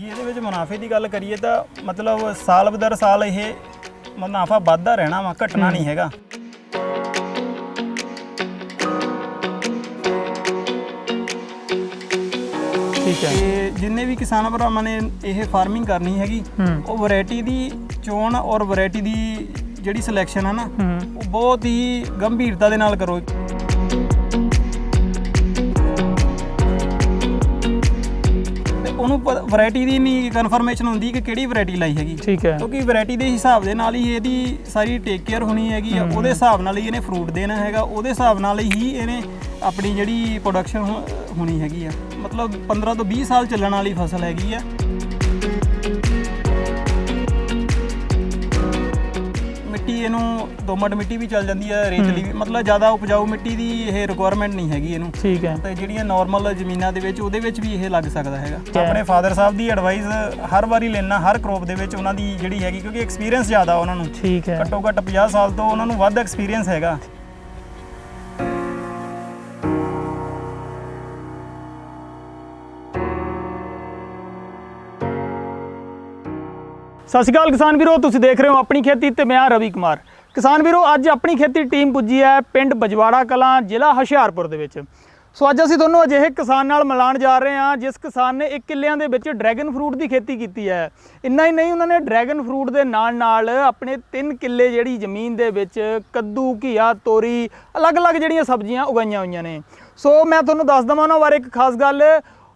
ਜੀ ਇਹਦੇ ਵਿੱਚ ਮੁਨਾਫੇ ਦੀ ਗੱਲ ਕਰੀਏ ਤਾਂ ਮਤਲਬ ਸਾਲ ਬਦਰ ਸਾਲ ਇਹ ਮੁਨਾਫਾ ਵੱਧਦਾ ਰਹਿਣਾ ਵਾ ਘਟਣਾ ਨਹੀਂ ਹੈਗਾ। ਠੀਕ ਹੈ। ਤੇ ਜਿੰਨੇ ਵੀ ਕਿਸਾਨ ਭਰਾਵਾਂ ਨੇ ਇਹ ਫਾਰਮਿੰਗ ਕਰਨੀ ਹੈਗੀ ਉਹ ਵੈਰਾਈਟੀ ਦੀ ਚੋਣ ਔਰ ਵੈਰਾਈਟੀ ਦੀ ਜਿਹੜੀ ਸਿਲੈਕਸ਼ਨ ਹੈ ਨਾ ਉਹ ਬਹੁਤ ਹੀ ਗੰਭੀਰਤਾ ਦੇ ਨਾਲ ਕਰੋ। ਉਹਨੂੰ ਵੈਰਾਈਟੀ ਦੀ ਨਹੀਂ ਕਨਫਰਮੇਸ਼ਨ ਹੁੰਦੀ ਕਿ ਕਿਹੜੀ ਵੈਰਾਈਟੀ ਲਾਈ ਹੈਗੀ। ਠੀਕ ਹੈ। ਕਿਉਂਕਿ ਵੈਰਾਈਟੀ ਦੇ ਹਿਸਾਬ ਦੇ ਨਾਲ ਹੀ ਇਹਦੀ ਸਾਰੀ ਟੇਕ ਕੇਅਰ ਹੋਣੀ ਹੈਗੀ ਆ। ਉਹਦੇ ਹਿਸਾਬ ਨਾਲ ਹੀ ਇਹਨੇ ਫਰੂਟ ਦੇਣਾ ਹੈਗਾ। ਉਹਦੇ ਹਿਸਾਬ ਨਾਲ ਹੀ ਇਹਨੇ ਆਪਣੀ ਜਿਹੜੀ ਪ੍ਰੋਡਕਸ਼ਨ ਹੋਣੀ ਹੈਗੀ ਆ। ਮਤਲਬ 15 ਤੋਂ 20 ਸਾਲ ਚੱਲਣ ਵਾਲੀ ਫਸਲ ਹੈਗੀ ਆ। ਮਿੱਟੀ ਇਹਨੂੰ ਦੋਮਟ ਮਿੱਟੀ ਵੀ ਚੱਲ ਜਾਂਦੀ ਹੈ ਰੇਤਲੀ ਵੀ। ਮਤਲਬ ਜ਼ਿਆਦਾ ਉਪਜਾਊ ਮਿੱਟੀ ਦੀ ਇਹ ਰਿਕੁਆਇਰਮੈਂਟ ਨਹੀਂ ਹੈਗੀ ਇਹਨੂੰ। ਠੀਕ ਹੈ। ਤੇ ਜਿਹੜੀਆਂ ਨਾਰਮਲ ਜ਼ਮੀਨਾਂ ਦੇ ਵਿੱਚ ਉਹਦੇ ਵਿੱਚ ਵੀ ਇਹ ਲੱਗ ਸਕਦਾ ਹੈਗਾ। ਆਪਣੇ ਫਾਦਰ ਸਾਹਿਬ ਦੀ ਐਡਵਾਈਸ ਹਰ ਵਾਰੀ ਲੈਣਾ ਹਰ ਕ੍ਰੋਪ ਦੇ ਵਿੱਚ ਉਹਨਾਂ ਦੀ ਜਿਹੜੀ ਹੈਗੀ ਕਿਉਂਕਿ ਐਕਸਪੀਰੀਅੰਸ ਜ਼ਿਆਦਾ ਉਹਨਾਂ ਨੂੰ। ਠੀਕ ਹੈ। ਘੱਟੋ ਘੱਟ 50 ਸਾਲ ਤੋਂ ਉਹਨਾਂ ਨੂੰ ਵੱਧ ਐਕਸਪੀਰੀਅੰਸ ਹੈਗਾ। ਸਤਿ ਸ਼੍ਰੀ ਅਕਾਲ ਕਿਸਾਨ ਵੀਰੋ, ਤੁਸੀਂ ਦੇਖ ਰਹੇ ਹੋ ਆਪਣੀ ਖੇਤੀ ਤੇ ਮੈਂ ਰਵੀ ਕੁਮਾਰ। ਕਿਸਾਨ ਵੀਰੋ, ਅੱਜ ਆਪਣੀ ਖੇਤੀ ਟੀਮ ਪੁੱਜੀ ਹੈ ਪਿੰਡ ਬਜਵਾੜਾ ਕਲਾਂ, ਜ਼ਿਲ੍ਹਾ ਹੁਸ਼ਿਆਰਪੁਰ ਦੇ ਵਿੱਚ। ਸੋ ਅੱਜ ਅਸੀਂ ਤੁਹਾਨੂੰ ਅਜਿਹੇ ਕਿਸਾਨ ਨਾਲ ਮਿਲਾਉਣ ਜਾ ਰਹੇ ਹਾਂ, ਜਿਸ ਕਿਸਾਨ ਨੇ ਇੱਕ ਕਿੱਲਿਆਂ ਦੇ ਵਿੱਚ ਡਰੈਗਨ ਫਰੂਟ ਦੀ ਖੇਤੀ ਕੀਤੀ ਹੈ। ਇੰਨਾ ਹੀ ਨਹੀਂ, ਉਹਨਾਂ ਨੇ ਡਰੈਗਨ ਫਰੂਟ ਦੇ ਨਾਲ ਨਾਲ ਆਪਣੇ 3 ਕਿੱਲੇ ਜਿਹੜੀ ਜ਼ਮੀਨ ਦੇ ਵਿੱਚ ਕੱਦੂ, ਘੀਆ, ਤੋਰੀ, ਅਲੱਗ-ਅਲੱਗ ਜਿਹੜੀਆਂ ਸਬਜ਼ੀਆਂ ਉਗਾਈਆਂ ਹੋਈਆਂ ਨੇ। ਸੋ ਮੈਂ ਤੁਹਾਨੂੰ ਦੱਸ ਦਵਾਂ ਉਹਨਾਂ ਬਾਰੇ ਇੱਕ ਖਾਸ ਗੱਲ।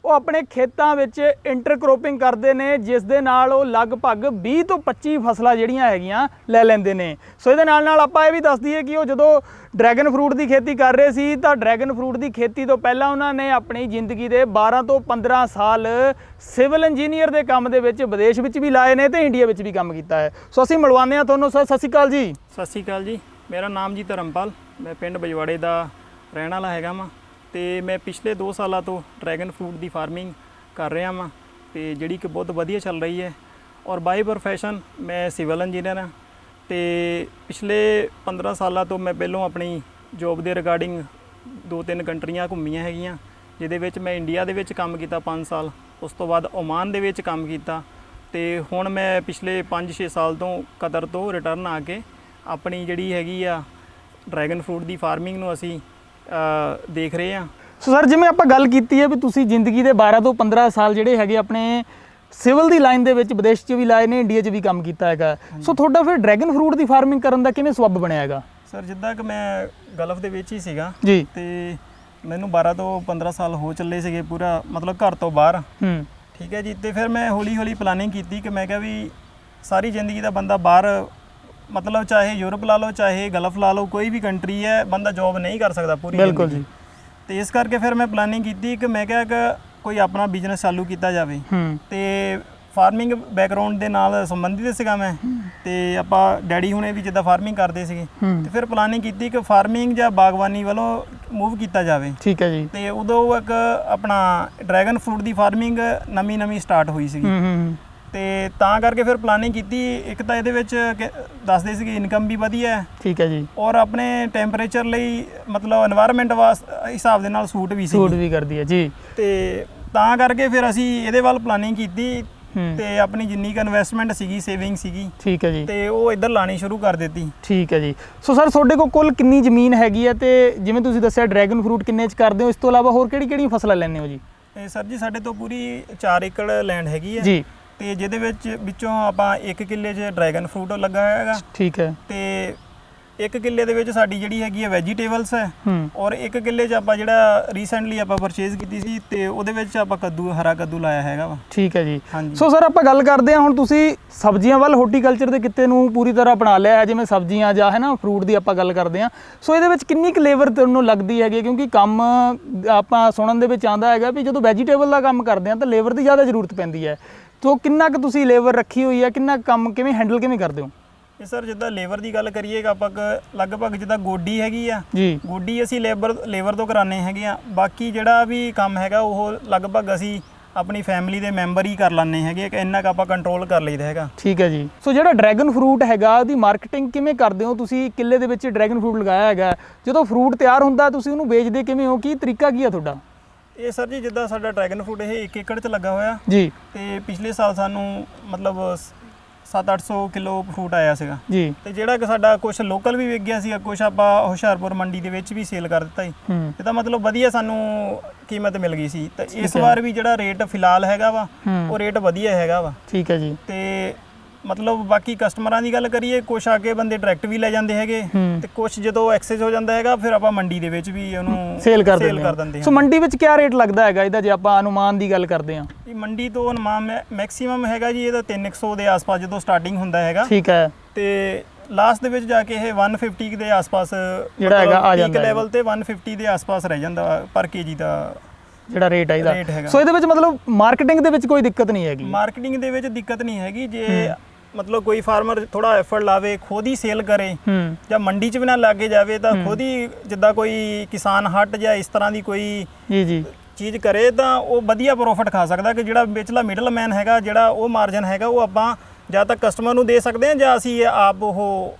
ਉਹ ਆਪਣੇ ਖੇਤਾਂ ਵਿੱਚ ਇੰਟਰਕ੍ਰੋਪਿੰਗ ਕਰਦੇ ਨੇ, ਜਿਸ ਦੇ ਨਾਲ ਉਹ ਲਗਭਗ 20 ਤੋਂ 25 ਫਸਲਾਂ ਜਿਹੜੀਆਂ ਹੈਗੀਆਂ ਲੈ ਲੈਂਦੇ ਨੇ। ਸੋ ਇਹਦੇ ਨਾਲ ਨਾਲ ਆਪਾਂ ਇਹ ਵੀ ਦੱਸ ਦਈਏ ਕਿ ਉਹ ਜਦੋਂ ਡਰੈਗਨ ਫਰੂਟ ਦੀ ਖੇਤੀ ਕਰ ਰਹੇ ਸੀ, ਤਾਂ ਡਰੈਗਨ ਫਰੂਟ ਦੀ ਖੇਤੀ ਤੋਂ ਪਹਿਲਾਂ ਉਹਨਾਂ ਨੇ ਆਪਣੀ ਜ਼ਿੰਦਗੀ ਦੇ 12 ਤੋਂ 15 ਸਾਲ ਸਿਵਲ ਇੰਜੀਨੀਅਰ ਦੇ ਕੰਮ ਦੇ ਵਿੱਚ ਵਿਦੇਸ਼ ਵਿੱਚ ਵੀ ਲਾਏ ਨੇ ਤੇ ਇੰਡੀਆ ਵਿੱਚ ਵੀ ਕੰਮ ਕੀਤਾ ਹੈ। ਸੋ ਅਸੀਂ ਮਿਲਵਾਉਂਦੇ ਹਾਂ ਤੁਹਾਨੂੰ, ਸਰ, ਸਤਿ ਸ਼੍ਰੀ ਅਕਾਲ ਜੀ। ਸਤਿ ਸ਼੍ਰੀ ਅਕਾਲ ਜੀ। ਮੇਰਾ ਨਾਮ ਜੀ ਧਰਮਪਾਲ, ਮੈਂ ਪਿੰਡ ਬਜਵਾੜੇ ਦਾ ਰਹਿਣ ਵਾਲਾ ਹੈਗਾ ਵਾਂ। ਤੇ ਮੈਂ ਪਿਛਲੇ 2 ਸਾਲਾਂ ਤੋਂ ਡਰੈਗਨ ਫਰੂਟ ਦੀ ਫਾਰਮਿੰਗ ਕਰ ਰਿਹਾ ਵਾਂ ਤੇ ਜਿਹੜੀ ਕਿ ਬਹੁਤ ਵਧੀਆ ਚੱਲ ਰਹੀ ਹੈ ਔਰ ਬਾਈ ਪ੍ਰੋਫੈਸ਼ਨ ਮੈਂ ਸਿਵਲ ਇੰਜੀਨੀਅਰ ਹਾਂ ਤੇ ਪਿਛਲੇ 15 ਸਾਲਾਂ ਤੋਂ ਮੈਂ ਪਹਿਲੋਂ ਆਪਣੀ ਜੋਬ ਦੇ ਰਿਗਾਰਡਿੰਗ ਦੋ ਤਿੰਨ ਕੰਟਰੀਆਂ ਘੁੰਮੀਆਂ ਹੈਗੀਆਂ, ਜਿਹਦੇ ਵਿੱਚ ਮੈਂ ਇੰਡੀਆ ਦੇ ਵਿੱਚ ਕੰਮ ਕੀਤਾ 5 ਸਾਲ, ਉਸ ਤੋਂ ਬਾਅਦ ਓਮਾਨ ਦੇ ਵਿੱਚ ਕੰਮ ਕੀਤਾ ਤੇ ਹੁਣ ਮੈਂ ਪਿਛਲੇ 5-6 ਸਾਲ ਤੋਂ ਕਤਰ ਤੋਂ ਰਿਟਰਨ ਆ ਕੇ ਆਪਣੀ ਜਿਹੜੀ ਹੈਗੀ ਆ ਡਰੈਗਨ ਫਰੂਟ ਦੀ ਫਾਰਮਿੰਗ ਨੂੰ ਅਸੀਂ ਦੇਖ ਰਹੇ ਹਾਂ। ਸੋ ਸਰ ਜਿਵੇਂ ਆਪਾਂ ਗੱਲ ਕੀਤੀ ਹੈ ਵੀ ਤੁਸੀਂ ਜ਼ਿੰਦਗੀ ਦੇ 12 ਤੋਂ 15 ਸਾਲ ਜਿਹੜੇ ਹੈਗੇ ਆਪਣੇ ਸਿਵਲ ਦੀ ਲਾਈਨ ਦੇ ਵਿੱਚ ਵਿਦੇਸ਼ 'ਚ ਵੀ ਲਾਏ ਨੇ ਇੰਡੀਆ 'ਚ ਵੀ ਕੰਮ ਕੀਤਾ ਹੈਗਾ। ਸੋ ਤੁਹਾਡਾ ਫਿਰ ਡਰੈਗਨ ਫਰੂਟ ਦੀ ਫਾਰਮਿੰਗ ਕਰਨ ਦਾ ਕਿਵੇਂ ਸਬੱਬ ਬਣਿਆ ਹੈਗਾ? ਸਰ ਜਿੱਦਾਂ ਕਿ ਮੈਂ ਗਲਫ ਦੇ ਵਿੱਚ ਹੀ ਸੀਗਾ ਜੀ। ਤੇ ਮੈਨੂੰ 12 ਤੋਂ 15 ਸਾਲ ਹੋ ਚੱਲੇ ਸੀਗੇ ਪੂਰਾ ਮਤਲਬ ਘਰ ਤੋਂ ਬਾਹਰ। ਹੂੰ। ਠੀਕ ਹੈ ਜੀ ਤੇ ਫਿਰ ਮੈਂ ਹੌਲੀ ਹੌਲੀ ਪਲਾਨਿੰਗ ਕੀਤੀ ਕਿ ਮੈਂ ਕਿਹਾ ਵੀ ਸਾਰੀ ਜ਼ਿੰਦਗੀ ਦਾ ਬੰਦਾ ਬਾਹਰ ਮਤਲਬ ਚਾਹੇ ਯੂਰਪ ਲਾ ਲਓ ਚਾਹੇ ਗਲਫ ਲਾ ਲਓ ਕੋਈ ਵੀ ਕੰਟਰੀ ਹੈ ਬੰਦਾ ਜੌਬ ਨਹੀਂ ਕਰ ਸਕਦਾ ਪੂਰੀ ਬਿਲਕੁਲ। ਜੀ। ਤੇ ਇਸ ਕਰਕੇ ਫਿਰ ਮੈਂ ਪਲਾਨਿੰਗ ਕੀਤੀ ਕਿ ਮੈਂ ਕਿਹਾ ਕਿ ਕੋਈ ਆਪਣਾ ਬਿਜ਼ਨਸ ਚਾਲੂ ਕੀਤਾ ਜਾਵੇ। ਤੇ ਫਾਰਮਿੰਗ ਬੈਕਗ੍ਰਾਉਂਡ ਦੇ ਨਾਲ ਸੰਬੰਧਿਤ ਸੀਗਾ ਮੈਂ। ਤੇ ਆਪਾਂ ਡੈਡੀ ਹੁਣੇ ਵੀ ਜਿੱਦਾਂ ਫਾਰਮਿੰਗ ਕਰਦੇ ਸੀਗੇ। ਤੇ ਫਿਰ ਪਲਾਨਿੰਗ ਕੀਤੀ ਕਿ ਫਾਰਮਿੰਗ ਜਾਂ ਬਾਗਬਾਨੀ ਵੱਲੋਂ ਮੂਵ ਕੀਤਾ ਜਾਵੇ। ਠੀਕ ਹੈ ਜੀ। ਤੇ ਉਦੋਂ ਇੱਕ ਆਪਣਾ ਡਰੈਗਨ ਫਰੂਟ ਦੀ ਫਾਰਮਿੰਗ ਨਵੀਂ ਨਵੀਂ ਸਟਾਰਟ ਹੋਈ ਸੀਗੀ। ਹੂੰ ਹੂੰ। ਤੇ ਤਾਂ ਕਰਕੇ ਫਿਰ ਪਲਾਨਿੰਗ ਕੀਤੀ। ਇੱਕ ਤਾਂ ਇਹਦੇ ਵਿੱਚ ਦੱਸਦੇ ਸੀ ਕਿ ਇਨਕਮ ਵੀ ਵਧੀਆ ਹੈ। ਠੀਕ ਹੈ ਜੀ। ਔਰ ਆਪਣੇ ਟੈਂਪਰੇਚਰ ਲਈ ਮਤਲਬ এনवायरमेंट ਵਾਸਤੇ ਹਿਸਾਬ ਦੇ ਨਾਲ ਸੂਟ ਵੀ ਸੀ ਸੂਟ ਵੀ ਕਰਦੀ ਹੈ ਜੀ। ਤੇ ਤਾਂ ਕਰਕੇ ਫਿਰ ਅਸੀਂ ਇਹਦੇ ਵੱਲ ਪਲਾਨਿੰਗ ਕੀਤੀ। ਹੂੰ। ਤੇ ਆਪਣੀ ਜਿੰਨੀ ਕ ਇਨਵੈਸਟਮੈਂਟ ਸੀਗੀ ਸੇਵਿੰਗ ਸੀਗੀ। ਠੀਕ ਹੈ ਜੀ। ਤੇ ਉਹ ਇੱਧਰ ਲਾਣੀ ਸ਼ੁਰੂ ਕਰ ਦਿੱਤੀ। ਠੀਕ ਹੈ ਜੀ। ਸੋ ਸਰ ਤੁਹਾਡੇ ਕੋਲ ਕੁੱਲ ਕਿੰਨੀ ਜ਼ਮੀਨ ਹੈਗੀ ਹੈ ਤੇ ਜਿਵੇਂ ਤੁਸੀਂ ਦੱਸਿਆ ਡਰੈਗਨ ਫਰੂਟ ਕਿੰਨੇ ਚ ਕਰਦੇ ਹੋ ਇਸ ਤੋਂ ਇਲਾਵਾ ਹੋਰ ਕਿਹੜੀ ਕਿਹੜੀਆਂ ਫਸਲਾਂ ਲੈਂਦੇ ਹੋ ਜੀ? ਇਹ ਸਰ ਜੀ ਸਾਡੇ ਤੋਂ ਪੂਰੀ 4 ਏਕੜ ਲੈਂਡ ਹੈਗੀ ਹੈ। ਜੀ। ਤੇ ਜਿਹਦੇ ਵਿੱਚ ਵਿੱਚੋਂ ਆਪਾਂ 1 ਕਿੱਲੇ 'ਚ ਡਰੈਗਨ ਫਰੂਟ ਲੱਗਾ ਹੈਗਾ। ਠੀਕ ਹੈ। ਤੇ 1 ਕਿੱਲੇ ਦੇ ਵਿੱਚ ਸਾਡੀ ਜਿਹੜੀ ਹੈਗੀ ਹੈ ਵੈਜੀਟੇਬਲਸ ਹੈ ਹੂੰ। ਔਰ 1 ਕਿੱਲੇ 'ਚ ਆਪਾਂ ਜਿਹੜਾ ਰੀਸੈਂਟਲੀ ਆਪਾਂ ਪਰਚੇਜ਼ ਕੀਤੀ ਸੀ ਤੇ ਉਹਦੇ ਵਿੱਚ ਆਪਾਂ ਕੱਦੂ ਹਰਾ ਕੱਦੂ ਲਾਇਆ ਹੈਗਾ ਵਾ। ਠੀਕ ਹੈ ਜੀ। ਹਾਂਜੀ। ਸੋ ਸਰ ਆਪਾਂ ਗੱਲ ਕਰਦੇ ਹਾਂ ਹੁਣ ਤੁਸੀਂ ਸਬਜ਼ੀਆਂ ਵੱਲ ਹਾਰਟੀਕਲਚਰ ਦੇ ਕਿੱਤੇ ਨੂੰ ਪੂਰੀ ਤਰ੍ਹਾਂ ਅਪਣਾ ਲਿਆ ਹੈ ਜਿਵੇਂ ਸਬਜ਼ੀਆਂ ਜਾਂ ਹੈ ਨਾ ਫਰੂਟ ਦੀ ਆਪਾਂ ਗੱਲ ਕਰਦੇ ਹਾਂ। ਸੋ ਇਹਦੇ ਵਿੱਚ ਕਿੰਨੀ ਕੁ ਲੇਬਰ ਤੁਹਾਨੂੰ ਲੱਗਦੀ ਹੈਗੀ ਹੈ? ਕਿਉਂਕਿ ਕੰਮ ਆਪਾਂ ਸੁਣਨ ਦੇ ਵਿੱਚ ਆਂਦਾ ਹੈਗਾ ਵੀ ਜਦੋਂ ਵੈਜੀਟੇਬਲ ਦਾ ਕੰਮ ਕਰਦੇ ਹਾਂ ਤਾਂ ਲੇਬਰ ਦੀ ਜ਼ਿਆਦਾ ਜ਼ਰੂਰਤ ਪੈਂਦੀ ਹੈ। ਤੋ ਕਿੰਨਾ ਕੁ ਤੁਸੀਂ ਲੇਬਰ ਰੱਖੀ ਹੋਈ ਹੈ ਕਿੰਨਾ ਕੁ ਕੰਮ ਕਿਵੇਂ ਹੈਂਡਲ ਕਿਵੇਂ ਕਰਦੇ ਹੋ? ਇਹ ਸਰ ਜਿੱਦਾਂ ਲੇਬਰ ਦੀ ਗੱਲ ਕਰੀਏ ਕਿ ਆਪਾਂ ਕ- ਲਗਭਗ ਜਿੱਦਾਂ ਗੋਡੀ ਹੈਗੀ ਆ ਜੀ। ਗੋਡੀ ਅਸੀਂ ਲੇਬਰ ਲੇਬਰ ਤੋਂ ਕਰਾਣੇ ਹੈਗੇ ਆ। ਬਾਕੀ ਜਿਹੜਾ ਵੀ ਕੰਮ ਹੈਗਾ ਉਹ ਲਗਭਗ ਅਸੀਂ ਆਪਣੀ ਫੈਮਿਲੀ ਦੇ ਮੈਂਬਰ ਹੀ ਕਰ ਲੈਂਦੇ ਹੈਗੇ ਕਿ ਇੰਨਾ ਕੁ ਆਪਾਂ ਕੰਟਰੋਲ ਕਰ ਲਈਦਾ ਹੈਗਾ। ਠੀਕ ਹੈ ਜੀ। ਸੋ ਜਿਹੜਾ ਡਰੈਗਨ ਫਰੂਟ ਹੈਗਾ ਉਹਦੀ ਮਾਰਕੀਟਿੰਗ ਕਿਵੇਂ ਕਰਦੇ ਹੋ? ਤੁਸੀਂ ਕਿੱਲੇ ਦੇ ਵਿੱਚ ਡਰੈਗਨ ਫਰੂਟ ਲਗਾਇਆ ਹੈਗਾ ਜਦੋਂ ਫਰੂਟ ਤਿਆਰ ਹੁੰਦਾ ਤੁਸੀਂ ਉਹਨੂੰ ਵੇਚਦੇ ਕਿਵੇਂ ਹੋ? ਕੀ ਤਰੀਕਾ ਕੀ ਆ ਤੁਹਾਡਾ? ਇਹ ਸਰ ਜੀ ਜਿੱਦਾਂ ਸਾਡਾ ਡਰੈਗਨ ਫਰੂਟ ਇਹ 1 ਏਕੜ 'ਚ ਲੱਗਾ ਹੋਇਆ। ਜੀ। ਤੇ ਪਿਛਲੇ ਸਾਲ ਸਾਨੂੰ ਮਤਲਬ 7-800 ਕਿਲੋ ਫਰੂਟ ਆਇਆ ਸੀਗਾ। ਜੀ। ਤੇ ਜਿਹੜਾ ਕਿ ਸਾਡਾ ਕੁਝ ਲੋਕਲ ਵੀ ਵਿਕ ਗਿਆ ਸੀਗਾ ਕੁਝ ਆਪਾਂ ਹੁਸ਼ਿਆਰਪੁਰ ਮੰਡੀ ਦੇ ਵਿੱਚ ਵੀ ਸੇਲ ਕਰ ਦਿੱਤਾ ਜੀ। ਹੂੰ। ਇਹਦਾ ਮਤਲਬ ਵਧੀਆ ਸਾਨੂੰ ਕੀਮਤ ਮਿਲ ਗਈ ਸੀ। ਤੇ ਇਸ। ਵਾਰ ਵੀ ਜਿਹੜਾ ਰੇਟ ਫਿਲਹਾਲ ਹੈਗਾ ਵਾ ਉਹ ਰੇਟ ਵਧੀਆ ਹੈਗਾ ਵਾ। ਠੀਕ ਹੈ ਜੀ। ਤੇ ਮਤਲਬ ਬਾਕੀ ਕਸਟਮਰਾਂ ਦੀ ਗੱਲ ਕਰੀਏ ਕੁਛ ਆ ਕੇ ਬੰਦੇ ਡਾਇਰੈਕਟ ਵੀ ਲੈ ਜਾਂਦੇ ਹੈਗੇ ਤੇ ਕੁਛ ਜਦੋਂ ਐਕਸੈਸ ਹੋ ਜਾਂਦਾ ਹੈਗਾ ਫਿਰ ਆਪਾਂ ਮੰਡੀ ਦੇ ਵਿੱਚ ਵੀ ਉਹਨੂੰ ਸੇਲ ਕਰ ਦਿੰਦੇ ਹਾਂ। ਸੋ ਮੰਡੀ ਵਿੱਚ ਕਿਆ ਰੇਟ ਲੱਗਦਾ ਹੈਗਾ? ਇਹਦਾ ਜੇ ਆਪਾਂ ਅਨੁਮਾਨ ਦੀ ਗੱਲ ਕਰਦੇ ਹਾਂ। ਇਹ ਮੰਡੀ ਤੋਂ ਅਨੁਮਾਨ ਮੈਕਸਿਮਮ ਹੈਗਾ ਜੀ ਇਹਦਾ 300 ਦੇ ਆਸ-ਪਾਸ ਜਦੋਂ ਸਟਾਰਟਿੰਗ ਹੁੰਦਾ ਹੈਗਾ। ਠੀਕ ਹੈ। ਤੇ ਲਾਸਟ ਦੇ ਵਿੱਚ ਜਾ ਕੇ ਇਹ 150 ਦੇ ਆਸ-ਪਾਸ ਜਿਹੜਾ ਹੈਗਾ ਆ ਜਾਂਦਾ ਹੈ। ਲੈਵਲ ਤੇ 150 ਦੇ ਆਸ-ਪਾਸ ਰਹਿ ਜਾਂਦਾ ਪਰ ਕੇਜੀ ਦਾ ਜਿਹੜਾ ਰੇਟ ਹੈ ਇਹਦਾ। ਸੋ ਇਹਦੇ ਵਿੱਚ ਮਤਲਬ ਮਾਰਕੀਟਿੰਗ ਦੇ ਵਿੱਚ ਕੋਈ ਦਿੱਕਤ ਨਹੀਂ ਹੈਗੀ। ਮਾਰਕੀਟਿੰਗ ਦੇ ਵਿੱਚ ਦਿੱਕਤ ਨਹੀਂ ਹੈਗੀ ਜੇ ਮਤਲਬ ਕੋਈ ਫਾਰਮਰ ਥੋੜਾ ਐਫਰਟ ਲਾਵੇ ਖੁਦ ਹੀ ਸੇਲ ਕਰੇ ਜਾਂ ਮੰਡੀ 'ਚ ਵੀ ਨਾ ਲੱਗੇ ਜਾਵੇ ਤਾਂ ਖੁਦ ਹੀ ਜਿੱਦਾਂ ਕੋਈ ਕਿਸਾਨ ਹੱਟ ਜਾਂ ਇਸ ਤਰ੍ਹਾਂ ਦੀ ਕੋਈ ਜੀ ਜੀ। ਚੀਜ਼ ਕਰੇ ਤਾਂ ਉਹ ਵਧੀਆ ਪ੍ਰੋਫਿਟ ਖਾ ਸਕਦਾ ਕਿ ਜਿਹੜਾ ਵਿਚਲਾ ਮਿਡਲਮੈਨ ਹੈਗਾ ਜਿਹੜਾ ਉਹ ਮਾਰਜਨ ਹੈਗਾ ਉਹ ਆਪਾਂ ਜਾਂ ਤਾਂ ਕਸਟਮਰ ਨੂੰ ਦੇ ਸਕਦੇ ਹਾਂ ਜਾਂ ਅਸੀਂ ਆਪ ਉਹ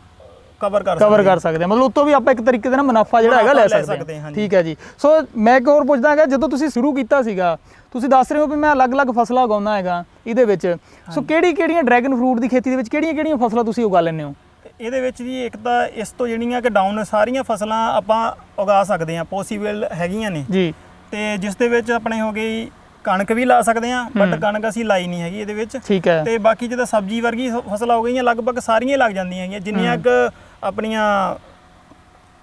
ਕਵਰ ਕਰ ਕਵਰ ਸਕਦੇ ਕਰ ਸਕਦੇ ਹਾਂ। ਮਤਲਬ ਉਤੋਂ ਵੀ ਆਪਾਂ ਇੱਕ ਤਰੀਕੇ ਦੇ ਨਾਲ ਮੁਨਾਫਾ ਜਿਹੜਾ ਹੈਗਾ ਲੈ ਸਕਦੇ ਹਾਂ। ਠੀਕ ਹੈ ਜੀ। ਸੋ ਮੈਂ ਇੱਕ ਹੋਰ ਪੁੱਛਦਾ ਹੈਗਾ ਜਦੋਂ ਤੁਸੀਂ ਸ਼ੁਰੂ ਕੀਤਾ ਸੀਗਾ ਤੁਸੀਂ ਦੱਸ ਰਹੇ ਹੋ ਵੀ ਮੈਂ ਅਲੱਗ-ਅਲੱਗ ਫਸਲਾਂ ਉਗਾਉਂਦਾ ਹੈਗਾ ਇਹਦੇ ਵਿੱਚ। ਸੋ ਕਿਹੜੀ-ਕਿਹੜੀਆਂ ਡਰੈਗਨ ਫਰੂਟ ਦੀ ਖੇਤੀ ਦੇ ਵਿੱਚ ਕਿਹੜੀਆਂ-ਕਿਹੜੀਆਂ ਫਸਲਾਂ ਤੁਸੀਂ ਉਗਾ ਲੈਂਦੇ ਹੋ? ਇਹਦੇ ਵਿੱਚ ਜੀ ਇੱਕ ਤਾਂ ਇਸ ਤੋਂ ਜਿਹੜੀਆਂ ਕਿ ਡਾਊਨ ਸਾਰੀਆਂ ਫਸਲਾਂ ਆਪਾਂ ਉਗਾ ਸਕਦੇ ਹਾਂ ਪੋਸੀਬਲ ਹੈਗੀਆਂ ਨੇ। ਜੀ। ਤੇ ਜਿਸ ਦੇ ਵਿੱਚ ਆਪਣੇ ਹੋ ਗਈ ਕਣਕ ਵੀ ਲਾ ਸਕਦੇ ਹਾਂ ਬਟ ਕਣਕ ਅਸੀਂ ਲਾਈ ਨਹੀਂ ਹੈਗੀ ਇਹਦੇ ਵਿੱਚ। ਠੀਕ ਹੈ। ਤੇ ਬਾਕੀ ਜਿਹਦਾ ਸਬਜ਼ੀ ਵਰਗੀ ਫਸਲਾਂ ਹੋ ਗਈਆਂ ਲਗਭਗ ਸਾਰੀਆਂ ਲੱਗ ਜਾਂਦੀਆਂ ਹੈਗੀਆਂ ਜਿੰਨੀਆਂ ਕੁ ਆਪਣੀਆਂ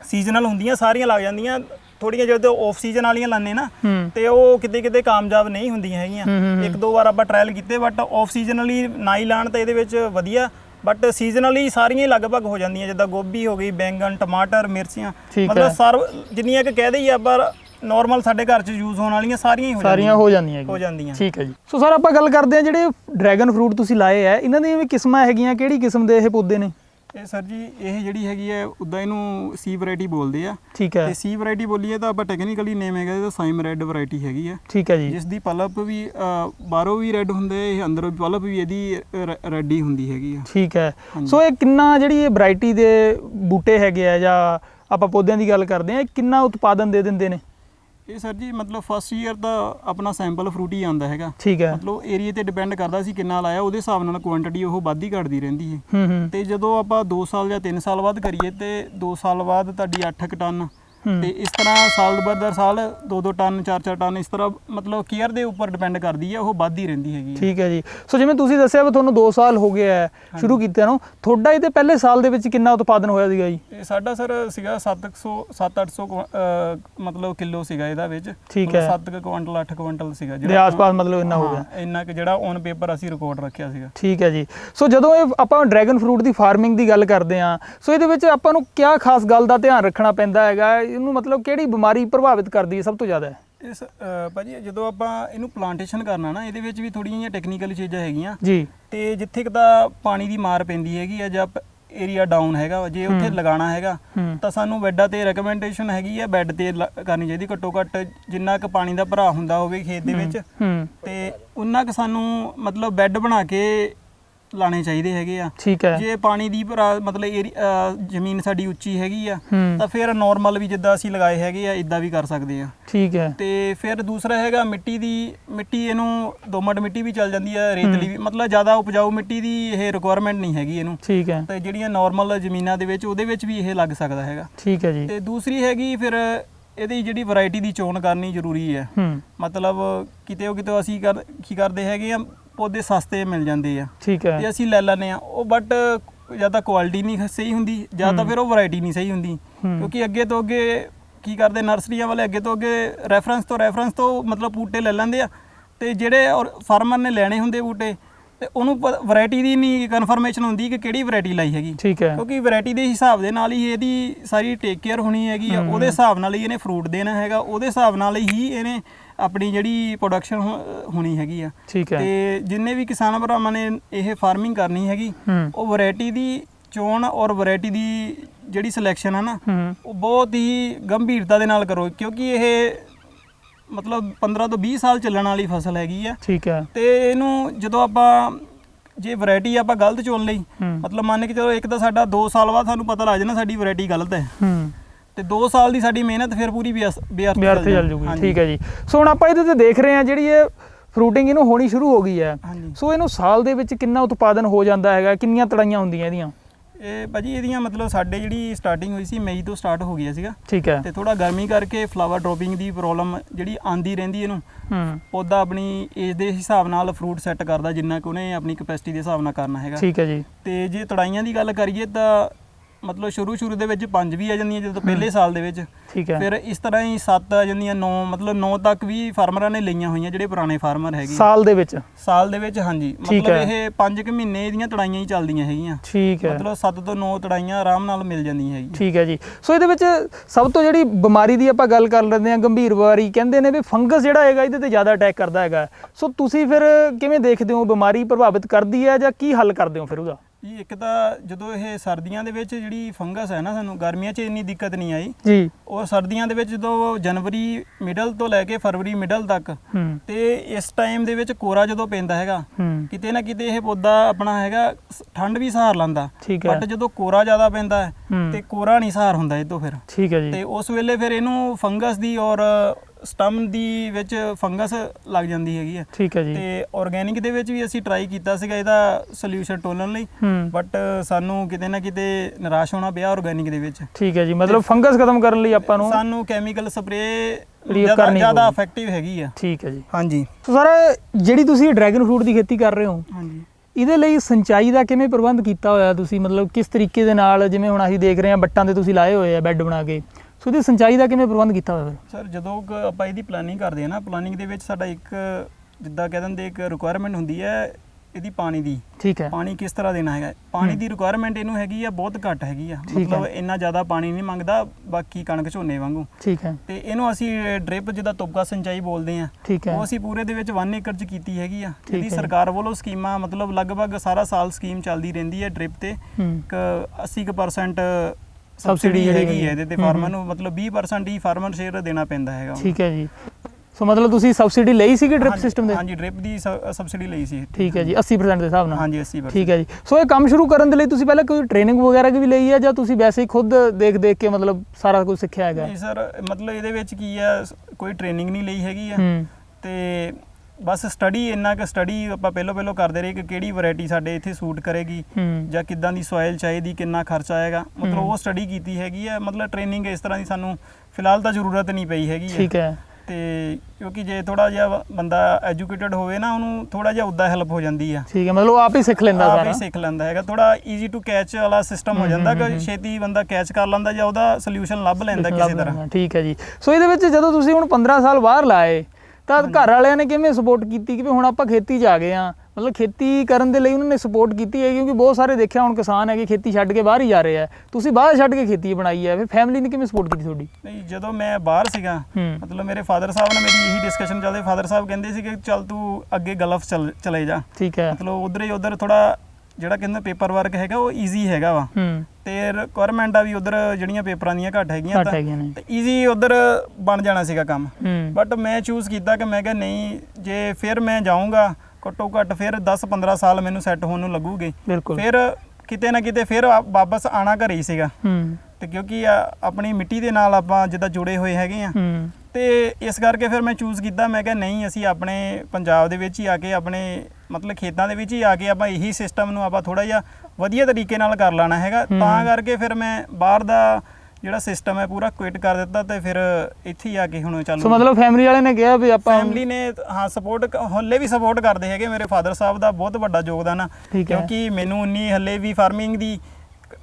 ਸੀਜ਼ਨਲ ਹੁੰਦੀਆਂ ਸਾਰੀਆਂ ਲੱਗ ਜਾਂਦੀਆਂ। ਥੋੜੀਆਂ ਜਦੋਂ ਆਫ ਸੀਜ਼ਨ ਵਾਲੀਆਂ ਲਾਣੇ ਨਾ ਤੇ ਉਹ ਕਿਤੇ ਕਿਤੇ ਕਾਮਯਾਬ ਨਹੀਂ ਹੁੰਦੀਆਂ ਹੈਗੀਆਂ। ਇੱਕ ਦੋ ਵਾਰ ਆਪਾਂ ਟ੍ਰਾਇਲ ਕੀਤੇ ਬਟ ਆਫ ਸੀਜ਼ਨਲੀ ਨਾ ਹੀ ਲਾਣ ਤਾਂ ਇਹਦੇ ਵਿੱਚ ਵਧੀਆ। ਬਟ ਸੀਜ਼ਨਲੀ ਸਾਰੀਆਂ ਹੀ ਲਗਭਗ ਹੋ ਜਾਂਦੀਆਂ ਜਿੱਦਾਂ ਗੋਭੀ ਹੋ ਗਈ ਬੈਂਗਣ ਟਮਾਟਰ ਮਿਰਚੀਆਂ। ਮਤਲਬ ਸਰ ਜਿੰਨੀਆਂ ਕਿ ਕਹਿ ਦਈਏ ਪਰ ਨਾਰਮਲ ਸਾਡੇ ਘਰ 'ਚ ਯੂਜ਼ ਹੋਣ ਵਾਲੀਆਂ ਸਾਰੀਆਂ ਹੀ ਹੋ ਸਾਰੀਆਂ ਹੋ ਜਾਂਦੀਆਂ ਹੋ ਜਾਂਦੀਆਂ। ਠੀਕ ਹੈ ਜੀ। ਸੋ ਸਰ ਆਪਾਂ ਗੱਲ ਕਰਦੇ ਹਾਂ ਜਿਹੜੇ ਡਰੈਗਨ ਫਰੂਟ ਤੁਸੀਂ ਲਾਏ ਆ ਇਹਨਾਂ ਦੀਆਂ ਵੀ ਕਿਸਮਾਂ ਹੈਗੀਆਂ ਕਿਹੜੀ ਕਿਸਮ ਦੇ ਇਹ ਪੌਦੇ ਨੇ? ਇਹ ਸਰ ਜੀ ਇਹ ਜਿਹੜੀ ਹੈਗੀ ਹੈ ਉਦਾਂ ਇਹਨੂੰ ਸੀ ਵੈਰਾਈਟੀ ਬੋਲਦੇ ਆ। ਠੀਕ ਹੈ। ਤੇ ਸੀ ਵੈਰਾਈਟੀ ਬੋਲੀਏ ਤਾਂ ਆਪਾਂ ਟੈਕਨੀਕਲੀ ਨੇਮ ਹੈਗਾ ਇਹਦਾ ਸਾਈਮ ਰੈੱਡ ਵੈਰਾਈਟੀ ਹੈਗੀ ਹੈ ਠੀਕ ਹੈ ਜੀ। ਜਿਸ ਦੀ ਪਲਪ ਵੀ ਬਾਹਰੋਂ ਵੀ ਰੈੱਡ ਹੁੰਦਾ ਇਹ ਅੰਦਰੋਂ ਪਲਪ ਵੀ ਇਹਦੀ ਰੈੱਡ ਹੀ ਹੁੰਦੀ ਹੈਗੀ ਆ। ਠੀਕ ਹੈ। ਸੋ ਇਹ ਕਿੰਨਾ ਜਿਹੜੀ ਇਹ ਵੈਰਾਈਟੀ ਦੇ ਬੂਟੇ ਹੈਗੇ ਆ ਜਾਂ ਆਪਾਂ ਪੌਦਿਆਂ ਦੀ ਗੱਲ ਕਰਦੇ ਆ ਇਹ ਕਿੰਨਾ ਉਤਪਾਦਨ ਦੇ ਦਿੰਦੇ ਨੇ? ਇਹ ਸਰ ਜੀ ਮਤਲਬ ਫਸਟ ਈਅਰ ਦਾ ਆਪਣਾ ਸੈਂਪਲ ਫਰੂਟ ਹੀ ਆਂਦਾ ਹੈਗਾ। ਠੀਕ ਹੈ। ਮਤਲਬ ਏਰੀਆ ਤੇ ਡਿਪੈਂਡ ਕਰਦਾ ਸੀ ਕਿੰਨਾ ਲਾਇਆ ਉਹਦੇ ਹਿਸਾਬ ਨਾਲ ਕੁਆਂਟੀਟੀ ਉਹ ਵੱਧਦੀ ਘਟਦੀ ਰਹਿੰਦੀ ਹੈ ਹੂੰ ਹੂੰ। ਤੇ ਜਦੋਂ ਆਪਾਂ 2 ਸਾਲ ਜਾਂ 3 ਸਾਲ ਬਾਅਦ ਕਰੀਏ ਤੇ 2 ਸਾਲ ਬਾਅਦ ਤੁਹਾਡੀ 8 ਟਨ ਹੂੰ। ਤੇ ਇਸ ਤਰ੍ਹਾਂ ਸਾਲ ਦਰ ਦਰ ਸਾਲ 2-2 ਟਨ 4-4 ਟਨ ਇਸ ਤਰ੍ਹਾਂ ਮਤਲਬ ਕੇਅਰ ਦੇ ਉੱਪਰ ਡਿਪੈਂਡ ਕਰਦੀ ਹੈ ਉਹ ਵੱਧਦੀ ਰਹਿੰਦੀ ਹੈਗੀ ਠੀਕ ਹੈ ਜੀ। ਸੋ ਜਿਵੇਂ ਤੁਸੀਂ ਦੱਸਿਆ ਵੀ ਤੁਹਾਨੂੰ 2 ਸਾਲ ਹੋ ਗਏ ਹੈ ਸ਼ੁਰੂ ਕੀਤੇ ਨੂੰ ਤੁਹਾਡਾ ਇਹਦੇ ਪਹਿਲੇ ਸਾਲ ਦੇ ਵਿੱਚ ਕਿੰਨਾ ਉਤਪਾਦਨ ਹੋਇਆ ਸੀਗਾ ਜੀ? ਇਹ ਸਾਡਾ ਸਰ ਸੀਗਾ 700 7-800 ਮਤਲਬ ਕਿਲੋ ਸੀਗਾ ਇਹਦਾ ਵਿੱਚ। ਠੀਕ ਹੈ। 7 ਕੁਇੰਟਲ 8 ਕੁਇੰਟਲ ਸੀਗਾ ਦੇ ਆਸ-ਪਾਸ ਮਤਲਬ ਇੰਨਾ ਹੋ ਗਿਆ। ਇੰਨਾ ਕਿ ਜਿਹੜਾ ਔਨ ਪੇਪਰ ਅਸੀਂ ਰਿਕਾਰਡ ਰੱਖਿਆ ਸੀਗਾ। ਠੀਕ ਹੈ ਜੀ। ਸੋ ਜਦੋਂ ਇਹ ਆਪਾਂ ਡਰੈਗਨ ਫਰੂਟ ਦੀ ਫਾਰਮਿੰਗ ਦੀ ਗੱਲ ਕਰਦੇ ਆ ਸੋ ਇਹਦੇ ਵਿੱਚ ਆਪਾਂ ਨੂੰ ਕਿਆ ਖਾਸ ਗੱਲ ਦਾ ਧਿਆਨ ਰੱਖਣਾ ਪੈਂਦਾ ਹੈਗਾ? ਇਹਨੂੰ ਮਤਲਬ ਕਿਹੜੀ ਬਿਮਾਰੀ ਪ੍ਰਭਾਵਿਤ ਕਰਦੀ ਹੈ ਸਭ ਤੋਂ ਜ਼ਿਆਦਾ? ਇਸ ਭਾਜੀ ਜਦੋਂ ਆਪਾਂ ਇਹਨੂੰ ਪਲਾਂਟੇਸ਼ਨ ਕਰਨਾ ਨਾ ਇਹਦੇ ਵਿੱਚ ਵੀ ਥੋੜੀਆਂ ਜਿਹੀਆਂ ਟੈਕਨੀਕਲ ਚੀਜ਼ਾਂ ਹੈਗੀਆਂ। ਜੀ। ਤੇ ਜਿੱਥੇ ਕਿ ਤਾਂ ਪਾਣੀ ਦੀ ਮਾਰ ਪੈਂਦੀ ਹੈਗੀ ਆ ਜਾਂ ਏਰੀਆ ਡਾਊਨ ਹੈਗਾ ਜੇ ਉੱਥੇ ਲਗਾਉਣਾ ਹੈਗਾ ਤਾਂ ਸਾਨੂੰ ਬੈੱਡਾਂ ਤੇ ਰეკਮੈਂਡੇਸ਼ਨ ਹੈਗੀ ਆ ਬੈੱਡ ਤੇ ਕਰਨੀ ਚਾਹੀਦੀ ਘੱਟੋ ਘੱਟ ਜਿੰਨਾ ਕੁ ਪਾਣੀ ਦਾ ਭਰਾ ਹੁੰਦਾ ਹੋਵੇ ਖੇਤ ਦੇ ਵਿੱਚ। ਤੇ ਉਹਨਾਂ ਕੁ ਸਾਨੂੰ ਮਤਲਬ ਬੈੱਡ ਬਣਾ ਕੇ ਲਾਣੇ ਚਾਹੀਦੇ ਹੈਗੇ ਆ। ਠੀਕ ਹੈ। ਜੇ ਪਾਣੀ ਦੀ ਭਰਾ ਮਤਲਬ ਏਰੀ- ਜ਼ਮੀਨ ਸਾਡੀ ਉੱਚੀ ਹੈਗੀ ਆ ਹੂੰ। ਤਾਂ ਫਿਰ ਨਾਰਮਲ ਵੀ ਜਿੱਦਾਂ ਅਸੀਂ ਲਗਾਏ ਹੈਗੇ ਆ ਇਦਾਂ ਵੀ ਕਰ ਸਕਦੇ ਆ। ਠੀਕ ਹੈ। ਤੇ ਫਿਰ ਦੂਸਰਾ ਹੈਗਾ ਮਿੱਟੀ ਦੀ ਮਿੱਟੀ ਇਹਨੂੰ ਦੋਮਟ ਮਿੱਟੀ ਵੀ ਚੱਲ ਜਾਂਦੀ ਹੈ ਰੇਤਲੀ ਵੀ ਮਤਲਬ ਜ਼ਿਆਦਾ ਉਪਜਾਊ ਮਿੱਟੀ ਦੀ ਇਹ ਰਿਕੁਆਇਰਮੈਂਟ ਨਹੀਂ ਹੈਗੀ ਇਹਨੂੰ। ਠੀਕ ਹੈ। ਤੇ ਜਿਹੜੀਆਂ ਨਾਰਮਲ ਜ਼ਮੀਨਾਂ ਦੇ ਵਿੱਚ ਉਹਦੇ ਵਿੱਚ ਵੀ ਇਹ ਲੱਗ ਸਕਦਾ ਹੈਗਾ। ਠੀਕ ਹੈ ਜੀ। ਤੇ ਦੂਸਰੀ ਹੈਗੀ ਫਿਰ ਇਹਦੀ ਜਿਹੜੀ ਵੈਰਾਈਟੀ ਦੀ ਚੋਣ ਕਰਨੀ ਜ਼ਰੂਰੀ ਹੈ। ਹੂੰ। ਮਤਲਬ ਕਿਤੇ ਉਹ ਕਿਤੇ ਅਸੀਂ ਕਰ ਕੀ ਕਰਦੇ ਹੈਗੇ ਆ ਪੌਦੇ ਸਸਤੇ ਮਿਲ ਜਾਂਦੇ ਆ। ਠੀਕ ਹੈ। ਤੇ ਅਸੀਂ ਲੈ ਲੈਂਦੇ ਆ ਉਹ ਬਟ ਜਾਂ ਤਾਂ ਕੁਆਲਿਟੀ ਨਹੀਂ ਸਹੀ ਹੁੰਦੀ ਜਾਂ ਤਾਂ ਫਿਰ ਉਹ ਵੈਰਾਈਟੀ ਨਹੀਂ ਸਹੀ ਹੁੰਦੀ। ਕਿਉਂਕਿ ਅੱਗੇ ਤੋਂ ਅੱਗੇ ਕੀ ਕਰਦੇ ਨਰਸਰੀਆਂ ਵਾਲੇ ਅੱਗੇ ਤੋਂ ਅੱਗੇ ਰੈਫਰੈਂਸ ਤੋਂ ਰੈਫਰੈਂਸ ਤੋਂ ਮਤਲਬ ਬੂਟੇ ਲੈ ਲੈਂਦੇ ਆ। ਤੇ ਜਿਹੜੇ ਔਰ ਫਾਰਮਰ ਨੇ ਲੈਣੇ ਹੁੰਦੇ ਬੂਟੇ ਤੇ ਉਹਨੂੰ ਵੈਰਾਈਟੀ ਦੀ ਨਹੀਂ ਕਨਫਰਮੇਸ਼ਨ ਹੁੰਦੀ ਕਿ ਕਿਹੜੀ ਵੈਰਾਈਟੀ ਲਾਈ ਹੈਗੀ। ਠੀਕ ਹੈ। ਕਿਉਂਕਿ ਵੈਰਾਈਟੀ ਦੇ ਹਿਸਾਬ ਦੇ ਨਾਲ ਹੀ ਇਹਦੀ ਸਾਰੀ ਟੇਕ ਕੇਅਰ ਹੋਣੀ ਹੈਗੀ ਆ। ਉਹਦੇ ਹਿਸਾਬ ਨਾਲ ਹੀ ਇਹਨੇ ਫਰੂਟ ਦੇਣਾ ਹੈਗਾ। ਉਹਦੇ ਹਿਸਾਬ ਨਾਲ ਹੀ ਇਹਨੇ ਆਪਣੀ ਜਿਹੜੀ ਪ੍ਰੋਡਕਸ਼ਨ ਹੋਣੀ ਹੈਗੀ ਆ। ਠੀਕ ਹੈ। ਤੇ ਜਿੰਨੇ ਵੀ ਕਿਸਾਨ ਭਰਾਵਾਂ ਨੇ ਇਹ ਫਾਰਮਿੰਗ ਕਰਨੀ ਹੈਗੀ ਉਹ ਵੈਰਾਈਟੀ ਦੀ ਚੋਣ ਔਰ ਵੈਰਾਈਟੀ ਦੀ ਜਿਹੜੀ ਸਿਲੈਕਸ਼ਨ ਹੈ ਨਾ ਉਹ ਬਹੁਤ ਹੀ ਗੰਭੀਰਤਾ ਦੇ ਨਾਲ ਕਰੋ ਕਿਉਂਕਿ ਇਹ ਮਤਲਬ 15 ਤੋਂ 20 ਸਾਲ ਚੱਲਣ ਵਾਲੀ ਫਸਲ ਹੈਗੀ ਆ। ਠੀਕ ਹੈ। ਤੇ ਇਹਨੂੰ ਜਦੋਂ ਆਪਾਂ ਜੇ ਵੈਰਾਈਟੀ ਆਪਾਂ ਗਲਤ ਚੁਣ ਲਈ ਮਤਲਬ ਮੰਨ ਕੇ ਚਲੋ ਇੱਕ ਤਾਂ ਸਾਡਾ 2 ਸਾਲ ਬਾਅਦ ਸਾਨੂੰ ਪਤਾ ਲੱਗ ਜਾਣਾ ਸਾਡੀ ਵੈਰਾਈਟੀ ਗਲਤ ਹੈ। ਹੂੰ। ਤੇ 2 ਸਾਲ ਦੀ ਸਾਡੀ ਮਿਹਨਤ ਫਿਰ ਪੂਰੀ ਬੇਅਰਥ ਚੱਲ ਜੂਗੀ ਠੀਕ ਹੈ ਜੀ। ਸੋ ਹੁਣ ਆਪਾਂ ਇਹਦੇ ਤੇ ਦੇਖ ਰਹੇ ਹਾਂ ਜਿਹੜੀ ਇਹ ਫਰੂਟਿੰਗ ਇਹਨੂੰ ਹੋਣੀ ਸ਼ੁਰੂ ਹੋ ਗਈ ਹੈ। ਸੋ ਇਹਨੂੰ ਸਾਲ ਦੇ ਵਿੱਚ ਕਿੰਨਾ ਉਤਪਾਦਨ ਹੋ ਜਾਂਦਾ ਹੈਗਾ ਕਿੰਨੀਆਂ ਤੜਾਈਆਂ ਹੁੰਦੀਆਂ ਇਹਦੀਆਂ? ਇਹ ਭਾਜੀ ਇਹਦੀਆਂ ਮਤਲਬ ਸਾਡੇ ਜਿਹੜੀ ਸਟਾਰਟਿੰਗ ਹੋਈ ਸੀ ਮਈ ਤੋਂ ਸਟਾਰਟ ਹੋ ਗਿਆ ਸੀਗਾ। ਠੀਕ ਹੈ। ਤੇ ਥੋੜਾ ਗਰਮੀ ਕਰਕੇ ਫਲਾਵਰ ਡ੍ਰੋਪਿੰਗ ਦੀ ਪ੍ਰੋਬਲਮ ਜਿਹੜੀ ਆਂਦੀ ਰਹਿੰਦੀ ਇਹਨੂੰ ਹੂੰ। ਪੌਦਾ ਆਪਣੀ ਏਜ ਦੇ ਹਿਸਾਬ ਨਾਲ ਫਰੂਟ ਸੈੱਟ ਕਰਦਾ ਜਿੰਨਾ ਕਿ ਉਹਨੇ ਆਪਣੀ ਕਪੈਸਿਟੀ ਦੇ ਹਿਸਾਬ ਨਾਲ ਕਰਨਾ ਹੈਗਾ। ਠੀਕ ਹੈ ਜੀ। ਤੇ ਜੇ ਤੜਾਈਆਂ ਦੀ ਗੱਲ ਕਰੀਏ ਤਾਂ ਮਤਲਬ ਸ਼ੁਰੂ ਸ਼ੁਰੂ ਦੇ ਵਿੱਚ ਪੰਜ ਵੀ ਆ ਜਾਂਦੀਆਂ ਜਦੋਂ ਪਹਿਲੇ ਸਾਲ ਦੇ ਵਿੱਚ। ਠੀਕ ਹੈ। ਫਿਰ ਇਸ ਤਰ੍ਹਾਂ ਹੀ 7 ਆ ਜਾਂਦੀਆਂ 9 ਮਤਲਬ 9 ਤੱਕ ਵੀ ਫਾਰਮਰਾਂ ਨੇ ਲਈਆਂ ਹੋਈਆਂ ਜਿਹੜੇ ਪੁਰਾਣੇ ਫਾਰਮਰ ਹੈਗੇ। ਸਾਲ ਦੇ ਵਿੱਚ? ਸਾਲ ਦੇ ਵਿੱਚ ਹਾਂਜੀ। ਮਤਲਬ। ਇਹ 5 ਕੁ ਮਹੀਨੇ ਇਹਦੀਆਂ ਤੜਾਈਆਂ ਹੀ ਚੱਲਦੀਆਂ ਹੈਗੀਆਂ। ਠੀਕ ਹੈ। ਮਤਲਬ 7 ਤੋਂ 9 ਤੜਾਈਆਂ ਆਰਾਮ ਨਾਲ ਮਿਲ ਜਾਂਦੀਆਂ ਹੈਗੀਆਂ। ਠੀਕ ਹੈ ਜੀ। ਸੋ ਇਹਦੇ ਵਿੱਚ ਸਭ ਤੋਂ ਜਿਹੜੀ ਬਿਮਾਰੀ ਦੀ ਆਪਾਂ ਗੱਲ ਕਰ ਲੈਂਦੇ ਹਾਂ ਗੰਭੀਰ ਬਿਮਾਰੀ ਕਹਿੰਦੇ ਨੇ ਵੀ ਫੰਗਸ ਜਿਹੜਾ ਹੈਗਾ ਇਹਦੇ ਤੇ ਜ਼ਿਆਦਾ ਅਟੈਕ ਕਰਦਾ ਹੈਗਾ। ਸੋ ਤੁਸੀਂ ਫਿਰ ਕਿਵੇਂ ਦੇਖਦੇ ਹੋ? ਬਿਮਾਰੀ ਪ੍ਰਭਾਵਿਤ ਕਰਦੀ ਹੈ ਜਾਂ ਕੀ ਹੱਲ ਕਰਦੇ ਹੋ ਫਿਰ ਉਹਦਾ? ਜੀ ਇੱਕ ਤਾਂ ਜਦੋਂ ਇਹ ਸਰਦੀਆਂ ਦੇ ਵਿੱਚ ਜਿਹੜੀ ਫੰਗਸ ਹੈ ਨਾ ਸਾਨੂੰ ਗਰਮੀਆਂ 'ਚ ਇੰਨੀ ਦਿੱਕਤ ਨਹੀਂ ਆਈ। ਜੀ। ਉਹ ਸਰਦੀਆਂ ਦੇ ਵਿੱਚ ਜਦੋਂ ਜਨਵਰੀ ਮਿਡਲ ਤੋਂ ਲੈ ਕੇ ਫਰਵਰੀ ਮਿਡਲ ਤੱਕ ਹੂੰ। ਤੇ ਇਸ ਟਾਈਮ ਦੇ ਵਿੱਚ ਕੋਰਾ ਜਦੋਂ ਪੈਂਦਾ ਹੈਗਾ ਹੂੰ। ਕਿਤੇ ਨਾ ਕਿਤੇ ਇਹ ਪੌਦਾ ਆਪਣਾ ਹੈਗਾ ਸ- ਠੰਡ ਵੀ ਸਹਾਰ ਲੈਂਦਾ। ਠੀਕ ਹੈ। ਬਟ ਜਦੋਂ ਕੋਰਾ ਜ਼ਿਆਦਾ ਪੈਂਦਾ ਹੈ ਹੂੰ। ਤੇ ਕੋਰਾ ਨਹੀਂ ਸਹਾਰ ਹੁੰਦਾ ਇਹ ਤੋਂ ਫਿਰ। ਠੀਕ ਹੈ ਜੀ। ਤੇ ਉਸ ਵੇਲੇ ਫਿਰ ਇਹਨੂੰ ਫੰਗਸ ਦੀ ਔਰ ਸਟਮ ਦੀ ਵਿੱਚ ਫੰਗਸ ਲੱਗ ਜਾਂਦੀ ਹੈਗੀ ਹੈ ਠੀਕ ਹੈ ਜੀ। ਤੇ ਆਰਗੇਨਿਕ ਦੇ ਵਿੱਚ ਵੀ ਅਸੀਂ ਟਰਾਈ ਕੀਤਾ ਸੀਗਾ ਇਹਦਾ ਸੋਲੂਸ਼ਨ ਟੋਲਣ ਲਈ। ਬਟ ਸਾਨੂੰ ਕਿਤੇ ਨਾ ਕਿਤੇ ਨਿਰਾਸ਼ ਹੋਣਾ ਪਿਆ ਆਰਗੇਨਿਕ ਦੇ ਵਿੱਚ। ਠੀਕ ਹੈ ਜੀ ਮਤਲਬ ਫੰਗਸ ਖਤਮ ਕਰਨ ਲਈ ਆਪਾਂ ਨੂੰ ਸਾਨੂੰ ਕੈਮੀਕਲ ਸਪਰੇ ਜਿਹੜੀ ਉਹ ਜ਼ਿਆਦਾ ਜ਼ਿਆਦਾ। ਇਫੈਕਟਿਵ ਹੈਗੀ ਆ। ਠੀਕ ਹੈ ਜੀ। ਹਾਂਜੀ। ਸੋ ਸਰ ਜਿਹੜੀ ਤੁਸੀਂ ਡਰੈਗਨ ਫਰੂਟ ਦੀ ਖੇਤੀ ਕਰ ਰਹੇ ਹੋ ਹਾਂਜੀ। ਇਹਦੇ ਲਈ ਸਿੰਚਾਈ ਦਾ ਕਿਵੇਂ ਪ੍ਰਬੰਧ ਕੀਤਾ ਹੋਇਆ ਤੁਸੀਂ? ਮਤਲਬ ਕਿਸ ਤਰੀਕੇ ਦੇ ਨਾਲ ਜਿਵੇਂ ਹੁਣ ਅਸੀਂ ਦੇਖ ਰਹੇ ਹਾਂ ਬੱਟਾਂ ਤੇ ਤੁਸੀਂ ਲਾਏ ਹੋਏ ਆ ਬੈੱਡ ਬਣਾ ਕੇ। ਸੋ ਇਹਦੀ ਸਿੰਚਾਈ ਦਾ ਕਿਵੇਂ ਪ੍ਰਬੰਧ ਕੀਤਾ ਹੋਇਆ ਫਿਰ? ਸਰ ਜਦੋਂ ਕ ਆਪਾਂ ਇਹਦੀ ਪਲਾਨਿੰਗ ਕਰਦੇ ਆ ਨਾ ਪਲਾਨਿੰਗ ਦੇ ਵਿੱਚ ਸਾਡਾ ਇੱਕ ਜਿੱਦਾਂ ਕਹਿ ਦਿੰਦੇ ਇੱਕ ਰਿਕੁਆਇਰਮੈਂਟ ਹੁੰਦੀ ਹੈ ਇਹਦੀ ਪਾਣੀ ਦੀ। ਠੀਕ ਹੈ। ਪਾਣੀ ਕਿਸ ਤਰ੍ਹਾਂ ਦੇਣਾ ਹੈਗਾ? ਪਾਣੀ ਦੀ ਰਿਕੁਆਇਰਮੈਂਟ ਇਹਨੂੰ ਹੈਗੀ ਆ ਬਹੁਤ ਘੱਟ ਹੈਗੀ ਆ। ਮਤਲਬ ਇੰਨਾ ਜ਼ਿਆਦਾ ਪਾਣੀ ਨਹੀਂ ਮੰਗਦਾ ਬਾਕੀ ਕਣਕ ਝੋਨੇ ਵਾਂਗੂ। ਠੀਕ ਹੈ। ਤੇ ਇਹਨੂੰ ਅਸੀਂ ਡ੍ਰਿਪ ਜਿਹਦਾ ਤੁਪਕਾ ਸਿੰਚਾਈ ਬੋਲਦੇ ਆ ਠੀਕ ਹੈ। ਉਹ ਅਸੀਂ ਪੂਰੇ ਦੇ ਵਿੱਚ 1 ਏਕੜ ਚ ਕੀਤੀ ਹੈਗੀ ਆ। ਇਹਦੀ। ਸਰਕਾਰ ਵੱਲੋਂ ਸਕੀਮਾਂ ਮਤਲਬ ਲਗਭਗ ਸਾਰਾ ਸਾਲ ਸਕੀਮ ਚੱਲਦੀ ਰਹਿੰਦੀ ਹੈ ਡ੍ਰਿਪ ਤੇ। ਹੂੰ। ਇੱਕ 80% Subsidy ਸਬਸਿਡੀ ਜਿਹੜੀ ਹੈਗੀ ਹੈ। ਇਹਦੇ ਤੇ ਫਾਰਮਰ। ਨੂੰ ਮਤਲਬ 20% ਹੀ ਫਾਰਮਰ ਸ਼ੇਅਰ ਦੇਣਾ ਪੈਂਦਾ ਹੈਗਾ। ਠੀਕ ਹੈ ਜੀ। ਸੋ ਮਤਲਬ ਤੁਸੀਂ ਸਬਸਿਡੀ ਲਈ ਸੀਗੀ ਡ੍ਰਿਪ ਸਿਸਟਮ ਦੇ? ਹਾਂਜੀ ਡ੍ਰਿਪ ਦੀ ਸਬਸਿਡੀ ਲਈ ਸੀ। ਠੀਕ ਹੈ ਜੀ 80% ਦੇ ਹਿਸਾਬ ਨਾਲ? ਹਾਂਜੀ 80% ਠੀਕ ਹੈ ਜੀ। ਸੋ ਇਹ ਕੰਮ ਸ਼ੁਰੂ ਕਰਨ ਦੇ ਲਈ ਤੁਸੀਂ ਪਹਿਲਾਂ ਕੋਈ ਟ੍ਰੇਨਿੰਗ ਵਗੈਰਾ ਵੀ ਲਈ ਹੈ ਜਾਂ ਤੁਸੀਂ ਵੈਸੇ ਹੀ ਖੁਦ ਦੇਖ ਦੇਖ ਕੇ ਮਤਲਬ ਸਾਰਾ ਕੁਝ ਸਿੱਖਿਆ ਹੈਗਾ? ਨਹੀਂ ਸਰ ਮਤਲਬ ਇਹਦੇ ਵਿੱਚ ਕੀ ਹੈ ਕੋਈ ਟ੍ਰੇਨਿੰਗ ਨਹੀਂ ਲਈ ਹੈਗੀ ਆ ਤੇ ਬਸ ਸਟੱਡੀ ਇੰਨਾ ਕਿ ਸਟੱਡੀ ਆਪਾਂ ਪਹਿਲਾਂ ਪਹਿਲਾਂ ਕਰਦੇ ਰਹੇ ਕਿ ਕਿਹੜੀ ਵੈਰਾਈਟੀ ਸਾਡੇ ਇੱਥੇ ਸੂਟ ਕਰੇਗੀ ਜਾਂ ਕਿੱਦਾਂ ਦੀ ਸੋਇਲ ਚਾਹੀਦੀ ਕਿੰਨਾ ਖਰਚਾ ਆਏਗਾ। ਮਤਲਬ। ਉਹ ਸਟੱਡੀ ਕੀਤੀ ਹੈਗੀ ਹੈ ਮਤਲਬ ਟ੍ਰੇਨਿੰਗ ਇਸ ਤਰ੍ਹਾਂ ਦੀ ਸਾਨੂੰ ਫਿਲਹਾਲ ਤਾਂ ਜ਼ਰੂਰਤ ਨਹੀਂ ਪਈ ਹੈਗੀ ਹੈ। ਠੀਕ ਹੈ। ਤੇ ਕਿਉਂਕਿ ਜੇ ਥੋੜਾ ਜਿਹਾ ਬੰਦਾ ਐਜੂਕੇਟਡ ਹੋਵੇ ਨਾ ਉਹਨੂੰ ਥੋੜਾ ਜਿਹਾ ਉਦਾਂ ਹੈਲਪ ਹੋ ਜਾਂਦੀ ਆ। ਠੀਕ ਹੈ ਮਤਲਬ ਉਹ ਆਪ ਹੀ ਸਿੱਖ ਲੈਂਦਾ ਆਪ ਸਾਰਾ। ਹੀ ਸਿੱਖ ਲੈਂਦਾ ਹੈਗਾ। ਥੋੜਾ ਈਜ਼ੀ ਟੂ ਕੈਚ ਵਾਲਾ ਸਿਸਟਮ ਹੋ ਜਾਂਦਾ ਕਿ। ਛੇਤੀ ਬੰਦਾ ਕੈਚ ਕਰ ਲੈਂਦਾ ਜਾਂ ਉਹਦਾ ਸੋਲੂਸ਼ਨ ਲੱਭ ਲੈਂਦਾ ਕਿਸੇ ਤਰ੍ਹਾਂ। ਠੀਕ ਹੈ ਜੀ। ਸੋ ਇਹਦੇ ਵਿੱਚ ਜਦੋਂ ਤੁਸੀਂ ਹੁਣ 15 ਸਾਲ ਬਾਹਰ ਲਾਏ ਤਾਂ ਘਰ ਵਾਲਿਆਂ ਨੇ ਕਿਵੇਂ ਸਪੋਰਟ ਕੀਤੀ ਕਿ ਵੀ ਹੁਣ ਆਪਾਂ ਖੇਤੀ 'ਚ ਆ ਗਏ ਆ ਮਤਲਬ ਖੇਤੀ ਕਰਨ ਦੇ ਲਈ ਉਹਨਾਂ ਨੇ ਸਪੋਰਟ ਕੀਤੀ ਹੈ ਕਿਉਂਕਿ ਬਹੁਤ ਸਾਰੇ ਦੇਖਿਆ ਹੁਣ ਕਿਸਾਨ ਹੈਗੇ ਖੇਤੀ ਛੱਡ ਕੇ ਬਾਹਰ ਹੀ ਜਾ ਰਹੇ ਆ। ਤੁਸੀਂ ਬਾਹਰ ਛੱਡ ਕੇ ਖੇਤੀ ਬਣਾਈ ਹੈ ਫਿਰ ਫੈਮਿਲੀ ਨੇ ਕਿਵੇਂ ਸਪੋਰਟ ਕੀਤੀ ਤੁਹਾਡੀ? ਨਹੀਂ ਜਦੋਂ ਮੈਂ ਬਾਹਰ ਸੀਗਾ ਮਤਲਬ ਮੇਰੇ ਫਾਦਰ ਸਾਹਿਬ ਨਾਲ ਮੇਰੀ ਇਹੀ ਡਿਸਕਸ਼ਨ ਚੱਲਦੇ ਫਾਦਰ ਸਾਹਿਬ ਕਹਿੰਦੇ ਸੀ ਕਿ ਚੱਲ ਤੂੰ ਅੱਗੇ ਗਲਫ ਚਲ ਚਲੇ ਜਾ। ਠੀਕ ਹੈ। ਮਤਲਬ ਉਧਰ ਹੀ ਉਧਰ ਥੋੜਾ ਜਿਹੜਾ ਕਹਿੰਦਾ ਪੇਪਰ ਵਰਕ ਹੈਗਾ ਉਹ ਈਜ਼ੀ ਹੈਗਾ ਵਾ। ਤੇ ਰਿਕੁਆਇਰਮੈਂਟ ਆ ਵੀ ਉਧਰ ਜਿਹੜੀਆਂ ਪੇਪਰਾਂ ਦੀਆਂ ਘੱਟ ਹੈਗੀਆਂ ਘੱਟ ਹੈਗੀਆਂ ਨੇ। ਤੇ ਈਜ਼ੀ ਉਧਰ ਬਣ ਜਾਣਾ ਸੀਗਾ ਕੰਮ। ਹੂੰ। ਬਟ ਮੈਂ ਚੂਜ਼ ਕੀਤਾ ਕਿ ਮੈਂ ਕਿਹਾ ਨਹੀਂ ਜੇ ਫਿਰ ਮੈਂ ਜਾਊਂਗਾ ਘੱਟੋ ਘੱਟ ਫਿਰ 10-15 ਸਾਲ ਮੈਨੂੰ ਸੈੱਟ ਹੋਣ ਨੂੰ ਲੱਗੂਗੇ। ਬਿਲਕੁਲ। ਫਿਰ ਕਿਤੇ ਨਾ ਕਿਤੇ ਫਿਰ ਵਾ- ਵਾਪਸ ਆਣਾ ਘਰੇ ਹੀ ਸੀਗਾ। ਹੂੰ। ਤੇ ਕਿਉਂਕਿ ਆ, ਆਪਣੀ ਮਿੱਟੀ ਦੇ ਨਾਲ ਆਪਾਂ ਜਿੱਦਾਂ ਜੁੜੇ ਹੋਏ ਹੈਗੇ ਆ। ਹੂੰ। ਤੇ ਇਸ ਕਰਕੇ ਫਿਰ ਮੈਂ ਚੂਜ਼ ਕੀਤਾ ਮੈਂ ਕਿਹਾ ਨਹੀਂ ਅਸੀਂ ਆਪਣੇ ਪੰਜਾਬ ਦੇ ਵਿੱਚ ਹੀ ਆ ਕੇ ਆਪਣੇ ਮਤਲਬ ਖੇਤਾਂ ਦੇ ਵਿੱਚ ਹੀ ਆ ਕੇ ਆਪਾਂ ਇਹੀ ਸਿਸਟਮ ਨੂੰ ਆਪਾਂ ਥੋੜਾ ਜਿਹਾ ਵਧੀਆ ਤਰੀਕੇ ਨਾਲ ਕਰ ਲੈਣਾ ਹੈਗਾ। ਤਾਂ ਕਰਕੇ ਫਿਰ ਮੈਂ ਬਾਹਰ ਦਾ ਜਿਹੜਾ ਸਿਸਟਮ ਹੈ ਪੂਰਾ ਕੁਇਟ ਕਰ ਦਿੱਤਾ ਤੇ ਫਿਰ ਇੱਥੇ ਹੀ ਆ ਕੇ ਹੁਣ ਚਾਲੂ ਸੋ ਮਤਲਬ ਫੈਮਿਲੀ ਵਾਲੇ ਨੇ ਕਿਹਾ ਵੀ ਆਪਾਂ ਫੈਮਿਲੀ ਨੇ ਹਾਂ ਸਪੋਰਟ ਹੱਲੇ ਵੀ ਸਪੋਰਟ ਕਰਦੇ ਹੈਗੇ ਮੇਰੇ ਫਾਦਰ ਸਾਹਿਬ ਦਾ ਬਹੁਤ ਵੱਡਾ ਯੋਗਦਾਨ ਆ। ਕਿਉਂਕਿ ਮੈਨੂੰ ਉਨੀ ਹੱਲੇ ਵੀ ਫਾਰਮਿੰਗ ਦੀ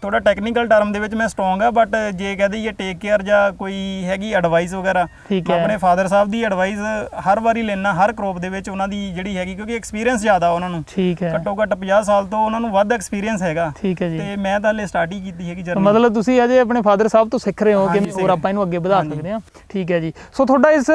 ਥੋੜਾ ਟੈਕਨੀਕਲ ਟਰਮ ਦੇ ਵਿੱਚ ਮੈਂ ਸਟਰੋਂਗ ਆ ਬਟ ਜੇ ਕਹਦੇ ਇਹ ਟੇਕ ਕੇਅਰ ਜਾਂ ਕੋਈ ਹੈਗੀ ਐਡਵਾਈਸ ਵਗੈਰਾ ਠੀਕ ਮੈਂ ਹੈ। ਆਪਣੇ ਫਾਦਰ ਸਾਹਿਬ ਦੀ ਐਡਵਾਈਸ ਹਰ ਵਾਰੀ ਲੈਣਾ ਹਰ ਕ੍ਰੋਪ ਦੇ ਵਿੱਚ ਉਹਨਾਂ ਦੀ ਜਿਹੜੀ ਹੈਗੀ ਕਿਉਂਕਿ ਐਕਸਪੀਰੀਅੰਸ ਜ਼ਿਆਦਾ ਉਹਨਾਂ ਨੂੰ। ਠੀਕ ਹੈ। ਘੱਟੋ ਘੱਟ 50 ਸਾਲ ਤੋਂ ਉਹਨਾਂ ਨੂੰ ਵੱਧ ਐਕਸਪੀਰੀਅੰਸ ਹੈਗਾ। ਠੀਕ ਹੈ ਜੀ। ਤੇ ਮੈਂ ਤਾਂ ਹੱਲੇ ਸਟਾਰਟ ਹੀ ਕੀਤੀ ਹੈਗੀ ਜਰਨੀ ਮਤਲਬ ਤੁਸੀਂ ਅਜੇ ਆਪਣੇ ਫਾਦਰ ਸਾਹਿਬ ਤੋਂ ਸਿੱਖ ਰਹੇ ਹੋ ਕਿ ਹੋਰ ਆਪਾਂ ਇਹਨੂੰ ਅੱਗੇ ਵਧਾ। ਸਕਦੇ ਹਾਂ। ਠੀਕ ਹੈ ਜੀ। ਸੋ ਤੁਹਾਡਾ ਇਸ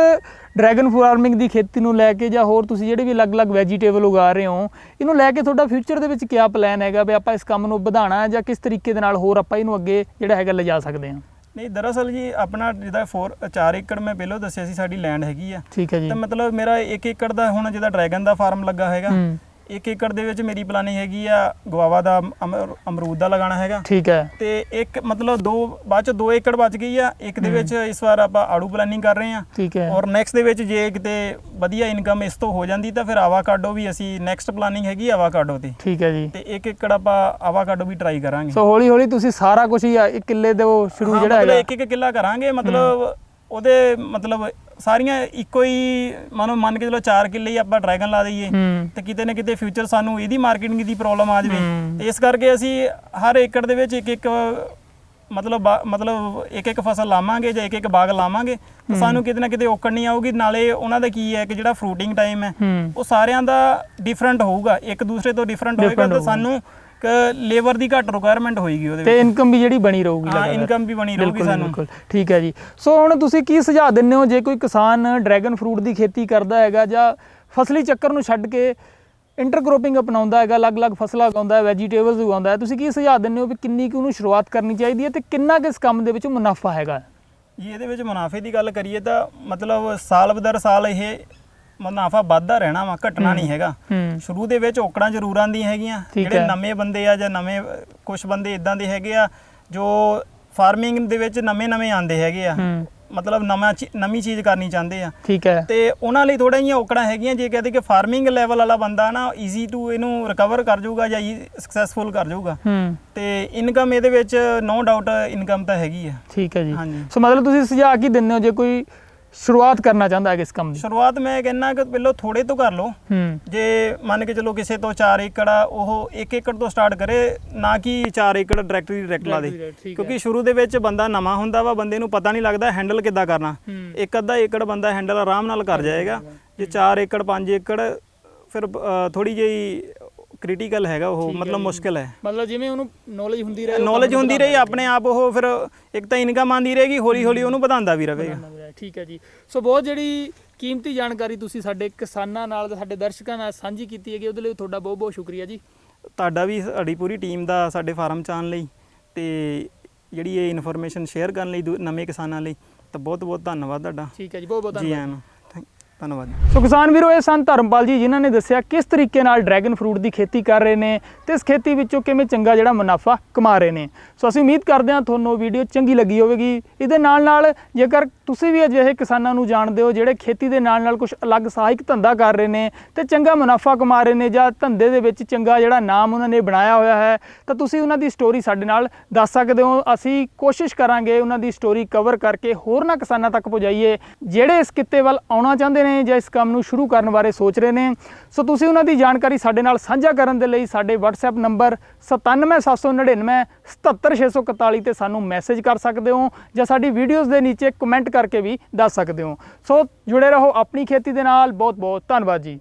ਡਰੈਗਨ ਫਾਰਮਿੰਗ ਦੀ ਖੇਤੀ ਨੂੰ ਲੈ ਕੇ ਜਾਂ ਹੋਰ ਤੁਸੀਂ ਜਿਹੜੇ ਵੀ ਅਲੱਗ-ਅਲੱਗ ਵੈਜੀਟੇਬਲ ਉਗਾ ਰਹੇ ਹੋ ਇਹਨੂੰ ਲੈ ਕੇ ਤੁਹਾਡਾ ਫਿਊਚਰ ਦੇ ਵਿੱਚ ਕੀ ਪਲਾਨ ਹੈਗਾ ਵੀ ਆਪਾਂ ਇਸ ਕੰਮ ਨੂੰ ਵਧਾਉਣਾ ਹੈ ਜਾਂ ਕਿਸ ਤਰੀਕੇ ਦੇ ਨਾਲ ਹੋਰ ਆਪਾਂ ਇਹਨੂੰ ਅੱਗੇ ਜਿਹੜਾ ਹੈਗਾ ਲਿਜਾ ਸਕਦੇ ਹਾਂ? ਨਹੀਂ ਦਰਅਸਲ ਜੀ ਆਪਣਾ ਜਿਹਦਾ 4 4 ਏਕੜ ਮੈਂ ਪਹਿਲਾਂ ਦੱਸਿਆ ਸੀ ਸਾਡੀ ਲੈਂਡ ਹੈਗੀ ਆ। ਠੀਕ ਹੈ ਜੀ। ਤਾਂ ਮਤਲਬ ਮੇਰਾ 1 ਏਕੜ ਦਾ ਹੁਣ ਜਿਹਦਾ ਡਰੈਗਨ ਦਾ ਫਾਰਮ ਲੱਗਾ ਹੈਗਾ ਹੂੰ ਇੱਕ ਏਕੜ ਦੇ ਵਿੱਚ ਮੇਰੀ ਪਲਾਨਿੰਗ ਹੈਗੀ ਆ ਗਵਾਵਾ ਦਾ ਅਮਰ- ਅਮਰੂਦ ਦਾ ਲਗਾਉਣਾ ਹੈਗਾ। ਠੀਕ ਹੈ। ਤੇ ਇੱਕ ਮਤਲਬ ਦੋ ਬਾਅਦ ਚ 2 ਏਕੜ ਬਚ ਗਈ ਆ। ਇੱਕ ਦੇ ਵਿੱਚ ਇਸ ਵਾਰ ਆਪਾਂ ਆੜੂ ਪਲਾਨਿੰਗ ਕਰ ਰਹੇ ਆ। ਠੀਕ ਹੈ। ਔਰ ਨੈਕਸਟ ਦੇ ਵਿੱਚ ਜੇ ਕਿਤੇ ਵਧੀਆ ਇਨਕਮ ਇਸ ਤੋਂ ਹੋ ਜਾਂਦੀ ਤਾਂ ਫਿਰ ਆਵਾਕਾਡੋ ਵੀ ਅਸੀਂ ਨੈਕਸਟ ਪਲਾਨਿੰਗ ਹੈਗੀ ਆਵਾਕਾਡੋ ਤੇ। ਠੀਕ ਹੈ ਜੀ। ਤੇ ਇੱਕ ਏਕੜ ਆਪਾਂ ਆਵਾਕਾਡੋ ਵੀ ਟਰਾਈ ਕਰਾਂਗੇ। ਸੋ ਹੌਲੀ ਹੌਲੀ ਤੁਸੀਂ ਸਾਰਾ ਕੁਝ ਹੀ ਆ ਇੱਕ ਕਿੱਲੇ ਦੇ ਉਹ ਸ਼ੁਰੂ ਹਾਂ, ਜਿਹੜਾ ਮਤਲਬ ਹੈਗਾ। ਇੱਕ ਇੱਕ ਕਿੱਲਾ ਕਰਾਂਗੇ ਮਤਲਬ ਉਹਦੇ ਮਤਲਬ ਸਾਰੀਆਂ ਇੱਕੋ ਹੀ ਮਾਨੋ ਮੰਨ ਕੇ ਚਲੋ 4 ਕਿੱਲੇ ਹੀ ਆਪਾਂ ਡਰੈਗਨ ਲਾ ਦਈਏ ਤੇ ਕਿਤੇ ਨਾ ਕਿਤੇ ਫਿਊਚਰ ਸਾਨੂੰ ਇਹਦੀ ਮਾਰਕੀਟਿੰਗ ਦੀ ਪ੍ਰੋਬਲਮ ਆ ਜਾਵੇ। ਤੇ ਇਸ ਕਰਕੇ ਅਸੀਂ ਹਰ ਏਕੜ ਦੇ ਵਿੱਚ ਇੱਕ ਇੱਕ ਮਤਲਬ ਮਤਲਬ ਇੱਕ ਇੱਕ ਫਸਲ ਲਾਵਾਂਗੇ ਜਾਂ ਇੱਕ ਇੱਕ ਬਾਗ ਲਾਵਾਂਗੇ ਤਾਂ ਸਾਨੂੰ ਕਿਤੇ ਨਾ ਕਿਤੇ ਔਕੜ ਨਹੀਂ ਆਊਗੀ। ਨਾਲੇ ਉਹਨਾਂ ਦਾ ਕੀ ਹੈ ਕਿ ਜਿਹੜਾ ਫਰੂਟਿੰਗ ਟਾਈਮ ਹੈ ਉਹ ਸਾਰਿਆਂ ਦਾ ਡਿਫਰੈਂਟ ਹੋਊਗਾ। ਇੱਕ ਦੂਸਰੇ ਤੋਂ ਡਿਫਰੈਂਟ ਹੋਏਗਾ ਤਾਂ। ਸਾਨੂੰ ਲੇਬਰ ਦੀ ਘੱਟ ਰਿਕੁਆਇਰਮੈਂਟ ਹੋਏਗੀ ਉਹਦੇ ਤੇ ਇਨਕਮ ਵੀ ਜਿਹੜੀ ਬਣੀ ਰਹੂਗੀ ਹਾਂ। ਇਨਕਮ ਵੀ ਬਣੀ ਰਹੂਗੀ ਸਾਨੂੰ। ਬਿਲਕੁਲ। ਠੀਕ ਹੈ ਜੀ। ਸੋ ਹੁਣ ਤੁਸੀਂ ਕੀ ਸੁਝਾਅ ਦਿੰਦੇ ਹੋ? ਜੇ ਕੋਈ ਕਿਸਾਨ ਡਰੈਗਨ ਫਰੂਟ ਦੀ ਖੇਤੀ ਕਰਦਾ ਹੈਗਾ ਜਾਂ ਫਸਲੀ ਚੱਕਰ ਨੂੰ ਛੱਡ ਕੇ ਇੰਟਰਕ੍ਰੋਪਿੰਗ ਅਪਣਾਉਂਦਾ ਹੈਗਾ ਅਲੱਗ-ਅਲੱਗ ਫਸਲਾਂ ਉਗਾਉਂਦਾ ਹੈ ਵੈਜੀਟੇਬਲਸ ਉਗਾਉਂਦਾ ਹੈ ਤੁਸੀਂ ਕੀ ਸੁਝਾਅ ਦਿੰਦੇ ਹੋ ਵੀ ਕਿੰਨੀ ਕੁ ਉਹਨੂੰ ਸ਼ੁਰੂਆਤ ਕਰਨੀ ਚਾਹੀਦੀ ਹੈ ਤੇ ਕਿੰਨਾ ਕੁ ਇਸ ਕੰਮ ਦੇ ਵਿੱਚ ਮੁਨਾਫਾ ਹੈਗਾ? ਜੀ ਇਹਦੇ ਵਿੱਚ ਮੁਨਾਫੇ ਦੀ ਗੱਲ ਕਰੀਏ ਤਾਂ ਮਤਲਬ ਸਾਲ ਬਦਰ ਸਾਲ ਇਹ ਮੁਨਾਫਾ ਵੱਧਦਾ ਰਹਿਣਾ ਵਾ ਘਟਣਾ ਨਹੀਂ ਹੈਗਾ। ਹੂੰ। ਸ਼ੁਰੂ ਦੇ ਵਿੱਚ ਔਕੜਾਂ ਜ਼ਰੂਰ ਆਉਂਦੀਆਂ ਹੈਗੀਆਂ ਠੀਕ ਜਿਹੜੇ ਹੈ। ਨਵੇਂ ਬੰਦੇ ਆ ਜਾਂ ਨਵੇਂ ਕੁਝ ਬੰਦੇ ਇਦਾਂ ਦੇ ਹੈਗੇ ਆ ਜੋ ਫਾਰਮਿੰਗ ਦੇ ਵਿੱਚ ਨਵੇਂ-ਨਵੇਂ ਆਉਂਦੇ ਹੈਗੇ ਆ। ਹੂੰ। ਮਤਲਬ ਨਵਾਂ ਚੀ- ਨਵੀਂ ਚੀਜ਼ ਕਰਨੀ ਚਾਹੁੰਦੇ ਆ। ਠੀਕ ਹੈ। ਤੇ ਉਹਨਾਂ ਲਈ ਥੋੜਾ ਜਿਹੀਆਂ ਔਕੜਾਂ ਹੈਗੀਆਂ ਜੇ ਕਹਦੇ ਕਿ ਫਾਰਮਿੰਗ ਲੈਵਲ ਵਾਲਾ ਬੰਦਾ ਨਾ ਈਜ਼ੀ ਟੂ ਇਹਨੂੰ ਰਿਕਵਰ ਕਰ ਜਾਊਗਾ ਜਾਂ ਸਕਸੈਸਫੁਲ ਕਰ ਜਾਊਗਾ। ਹੂੰ। ਤੇ ਇਨਕਮ ਇਹਦੇ ਵਿੱਚ ਨੋ ਡਾਊਟ ਇਨਕਮ ਤਾਂ ਹੈਗੀ ਆ। ਠੀਕ ਹੈ ਜੀ। ਹਾਂਜੀ। ਸੋ ਮਤਲਬ ਤੁਸੀਂ ਸੁਝਾਅ ਕੀ ਦਿੰਦੇ ਹੋ? ਜੇ ਕੋਈ ਸ਼ੁਰੂਆਤ ਕਰਨਾ ਚਾਹੁੰਦਾ ਹੈ ਇਸ ਕੰਮ ਦੀ? ਸ਼ੁਰੂਆਤ ਮੈਂ ਕਹਿੰਨਾ ਕਿ ਪਹਿਲਾਂ ਥੋੜੇ ਤੋਂ ਕਰ ਲਓ। ਹੂੰ। ਜੇ ਮੰਨ ਕੇ ਚਲੋ ਕਿਸੇ ਤੋਂ 4 ਏਕੜ ਆ ਉਹ 1 ਏਕੜ ਤੋਂ ਸਟਾਰਟ ਕਰੇ ਨਾ ਕਿ 4 ਏਕੜ ਡਾਇਰੈਕਟਲੀ ਡਾਇਰੈਕਟ ਲਾ ਦੇ। ਕਿਉਂਕਿ ਸ਼ੁਰੂ ਦੇ ਵਿੱਚ ਬੰਦਾ ਨਵਾਂ ਹੁੰਦਾ ਵਾ ਬੰਦੇ ਨੂੰ ਪਤਾ ਨਹੀਂ ਲੱਗਦਾ ਹੈਂਡਲ ਕਿੱਦਾਂ ਕਰਨਾ। ਇੱਕ ਅੱਧਾ ਏਕੜ ਬੰਦਾ ਹੈਂਡਲ ਆਰਾਮ ਨਾਲ ਕਰ ਜਾਏਗਾ। ਜੇ 4 ਏਕੜ 5 ਏਕੜ ਫਿਰ ਥੋੜੀ ਜਿਹੀ ਕ੍ਰਿਟੀਕਲ ਹੈਗਾ ਉਹ ਮਤਲਬ ਮੁਸ਼ਕਲ ਹੈ। ਮਤਲਬ ਜਿਵੇਂ ਉਹਨੂੰ ਨੌਲੇਜ ਹੁੰਦੀ ਰਹੇ ਨੌਲੇਜ ਹੁੰਦੀ ਰਹੀ ਆਪਣੇ ਆਪ ਉਹ ਫਿਰ ਇੱਕ ਤਾਂ ਇਨਕਮ ਆਂਦੀ ਰਹੇਗੀ ਹੌਲੀ ਹੌਲੀ ਉਹਨੂੰ ਵਧਾਉਂਦਾ ਵੀ ਰਹੇਗਾ। ਠੀਕ ਹੈ ਜੀ। ਸੋ ਬਹੁਤ ਜਿਹੜੀ ਕੀਮਤੀ ਜਾਣਕਾਰੀ ਤੁਸੀਂ ਸਾਡੇ ਕਿਸਾਨਾਂ ਨਾਲ ਸਾਡੇ ਦਰਸ਼ਕਾਂ ਨਾਲ ਸਾਂਝੀ ਕੀਤੀ ਹੈਗੀ ਉਹਦੇ ਲਈ ਤੁਹਾਡਾ ਬਹੁਤ ਬਹੁਤ ਸ਼ੁਕਰੀਆ ਜੀ। ਤੁਹਾਡਾ ਵੀ ਸਾਡੀ ਪੂਰੀ ਟੀਮ ਦਾ ਸਾਡੇ ਫਾਰਮ ਚ ਆਉਣ ਲਈ ਤੇ ਜਿਹੜੀ ਇਹ ਇਨਫੋਰਮੇਸ਼ਨ ਸ਼ੇਅਰ ਕਰਨ ਲਈ ਨਵੇਂ ਕਿਸਾਨਾਂ ਲਈ ਤਾਂ ਬਹੁਤ ਬਹੁਤ ਧੰਨਵਾਦ ਤੁਹਾਡਾ। ਠੀਕ ਹੈ ਜੀ ਬਹੁਤ ਬਹੁਤ ਜੀ ਧੰਨਵਾਦ। ਆਇਆਂ ਧੰਨਵਾਦ ਸੋ ਕਿਸਾਨ ਵੀਰੋ, ਇਹ ਸਨ ਧਰਮਪਾਲ ਜੀ, ਜਿਨ੍ਹਾਂ ਨੇ ਦੱਸਿਆ ਕਿਸ ਤਰੀਕੇ ਨਾਲ ਡਰੈਗਨ ਫਰੂਟ ਦੀ ਖੇਤੀ ਕਰ ਰਹੇ ਨੇ ਤੇ ਇਸ ਖੇਤੀ ਵਿੱਚੋਂ ਕਿਵੇਂ ਚੰਗਾ ਜਿਹੜਾ ਮੁਨਾਫਾ ਕਮਾ ਰਹੇ ਨੇ। ਸੋ ਅਸੀਂ ਉਮੀਦ ਕਰਦੇ ਹਾਂ ਤੁਹਾਨੂੰ ਵੀਡੀਓ ਚੰਗੀ ਲੱਗੀ ਹੋਵੇਗੀ। ਇਹਦੇ ਨਾਲ ਨਾਲ ਜੇਕਰ ਤੁਸੀਂ ਵੀ ਅਜਿਹੇ ਕਿਸਾਨਾਂ ਨੂੰ ਜਾਣਦੇ ਹੋ ਜਿਹੜੇ ਖੇਤੀ ਦੇ ਨਾਲ ਨਾਲ ਕੁਝ ਅਲੱਗ ਸਹਾਇਕ ਧੰਦਾ ਕਰ ਰਹੇ ਨੇ ਤੇ ਚੰਗਾ ਮੁਨਾਫਾ ਕਮਾ ਰਹੇ ਨੇ ਜਾਂ ਧੰਦੇ ਦੇ ਵਿੱਚ ਚੰਗਾ ਜਿਹੜਾ ਨਾਮ ਉਹਨਾਂ ਨੇ ਬਣਾਇਆ ਹੋਇਆ ਹੈ, ਤਾਂ ਤੁਸੀਂ ਉਹਨਾਂ ਦੀ ਸਟੋਰੀ ਸਾਡੇ ਨਾਲ ਦੱਸ ਸਕਦੇ ਹੋ। ਅਸੀਂ ਕੋਸ਼ਿਸ਼ ਕਰਾਂਗੇ ਉਹਨਾਂ ਦੀ ਸਟੋਰੀ ਕਵਰ ਕਰਕੇ ਹੋਰਨਾਂ ਕਿਸਾਨਾਂ ਤੱਕ ਪਹੁੰਚਾਈਏ, ਜਿਹੜੇ ਇਸ ਕਿੱਤੇ ਵੱਲ ਆਉਣਾ ਚਾਹੁੰਦੇ ਨੇ ਜਾਂ ਇਸ ਕੰਮ ਨੂੰ ਸ਼ੁਰੂ ਕਰਨ ਬਾਰੇ ਸੋਚ ਰਹੇ ਨੇ। ਸੋ ਤੁਸੀਂ ਉਹਨਾਂ ਦੀ ਜਾਣਕਾਰੀ ਸਾਡੇ ਨਾਲ ਸਾਂਝਾ ਕਰਨ ਦੇ ਲਈ ਸਾਡੇ WhatsApp ਨੰਬਰ 97799 77641 ਤੇ ਸਾਨੂੰ ਮੈਸੇਜ ਕਰ ਸਕਦੇ ਹੋ ਜਾਂ ਸਾਡੀ ਵੀਡੀਓਜ਼ ਦੇ ਨੀਚੇ ਕਮੈਂਟ ਕਰਕੇ ਵੀ ਦੱਸ ਸਕਦੇ ਹੋ। ਸੋ ਜੁੜੇ ਰਹੋ ਆਪਣੀ ਖੇਤੀ ਦੇ ਨਾਲ। ਬਹੁਤ ਬਹੁਤ ਧੰਨਵਾਦ ਜੀ।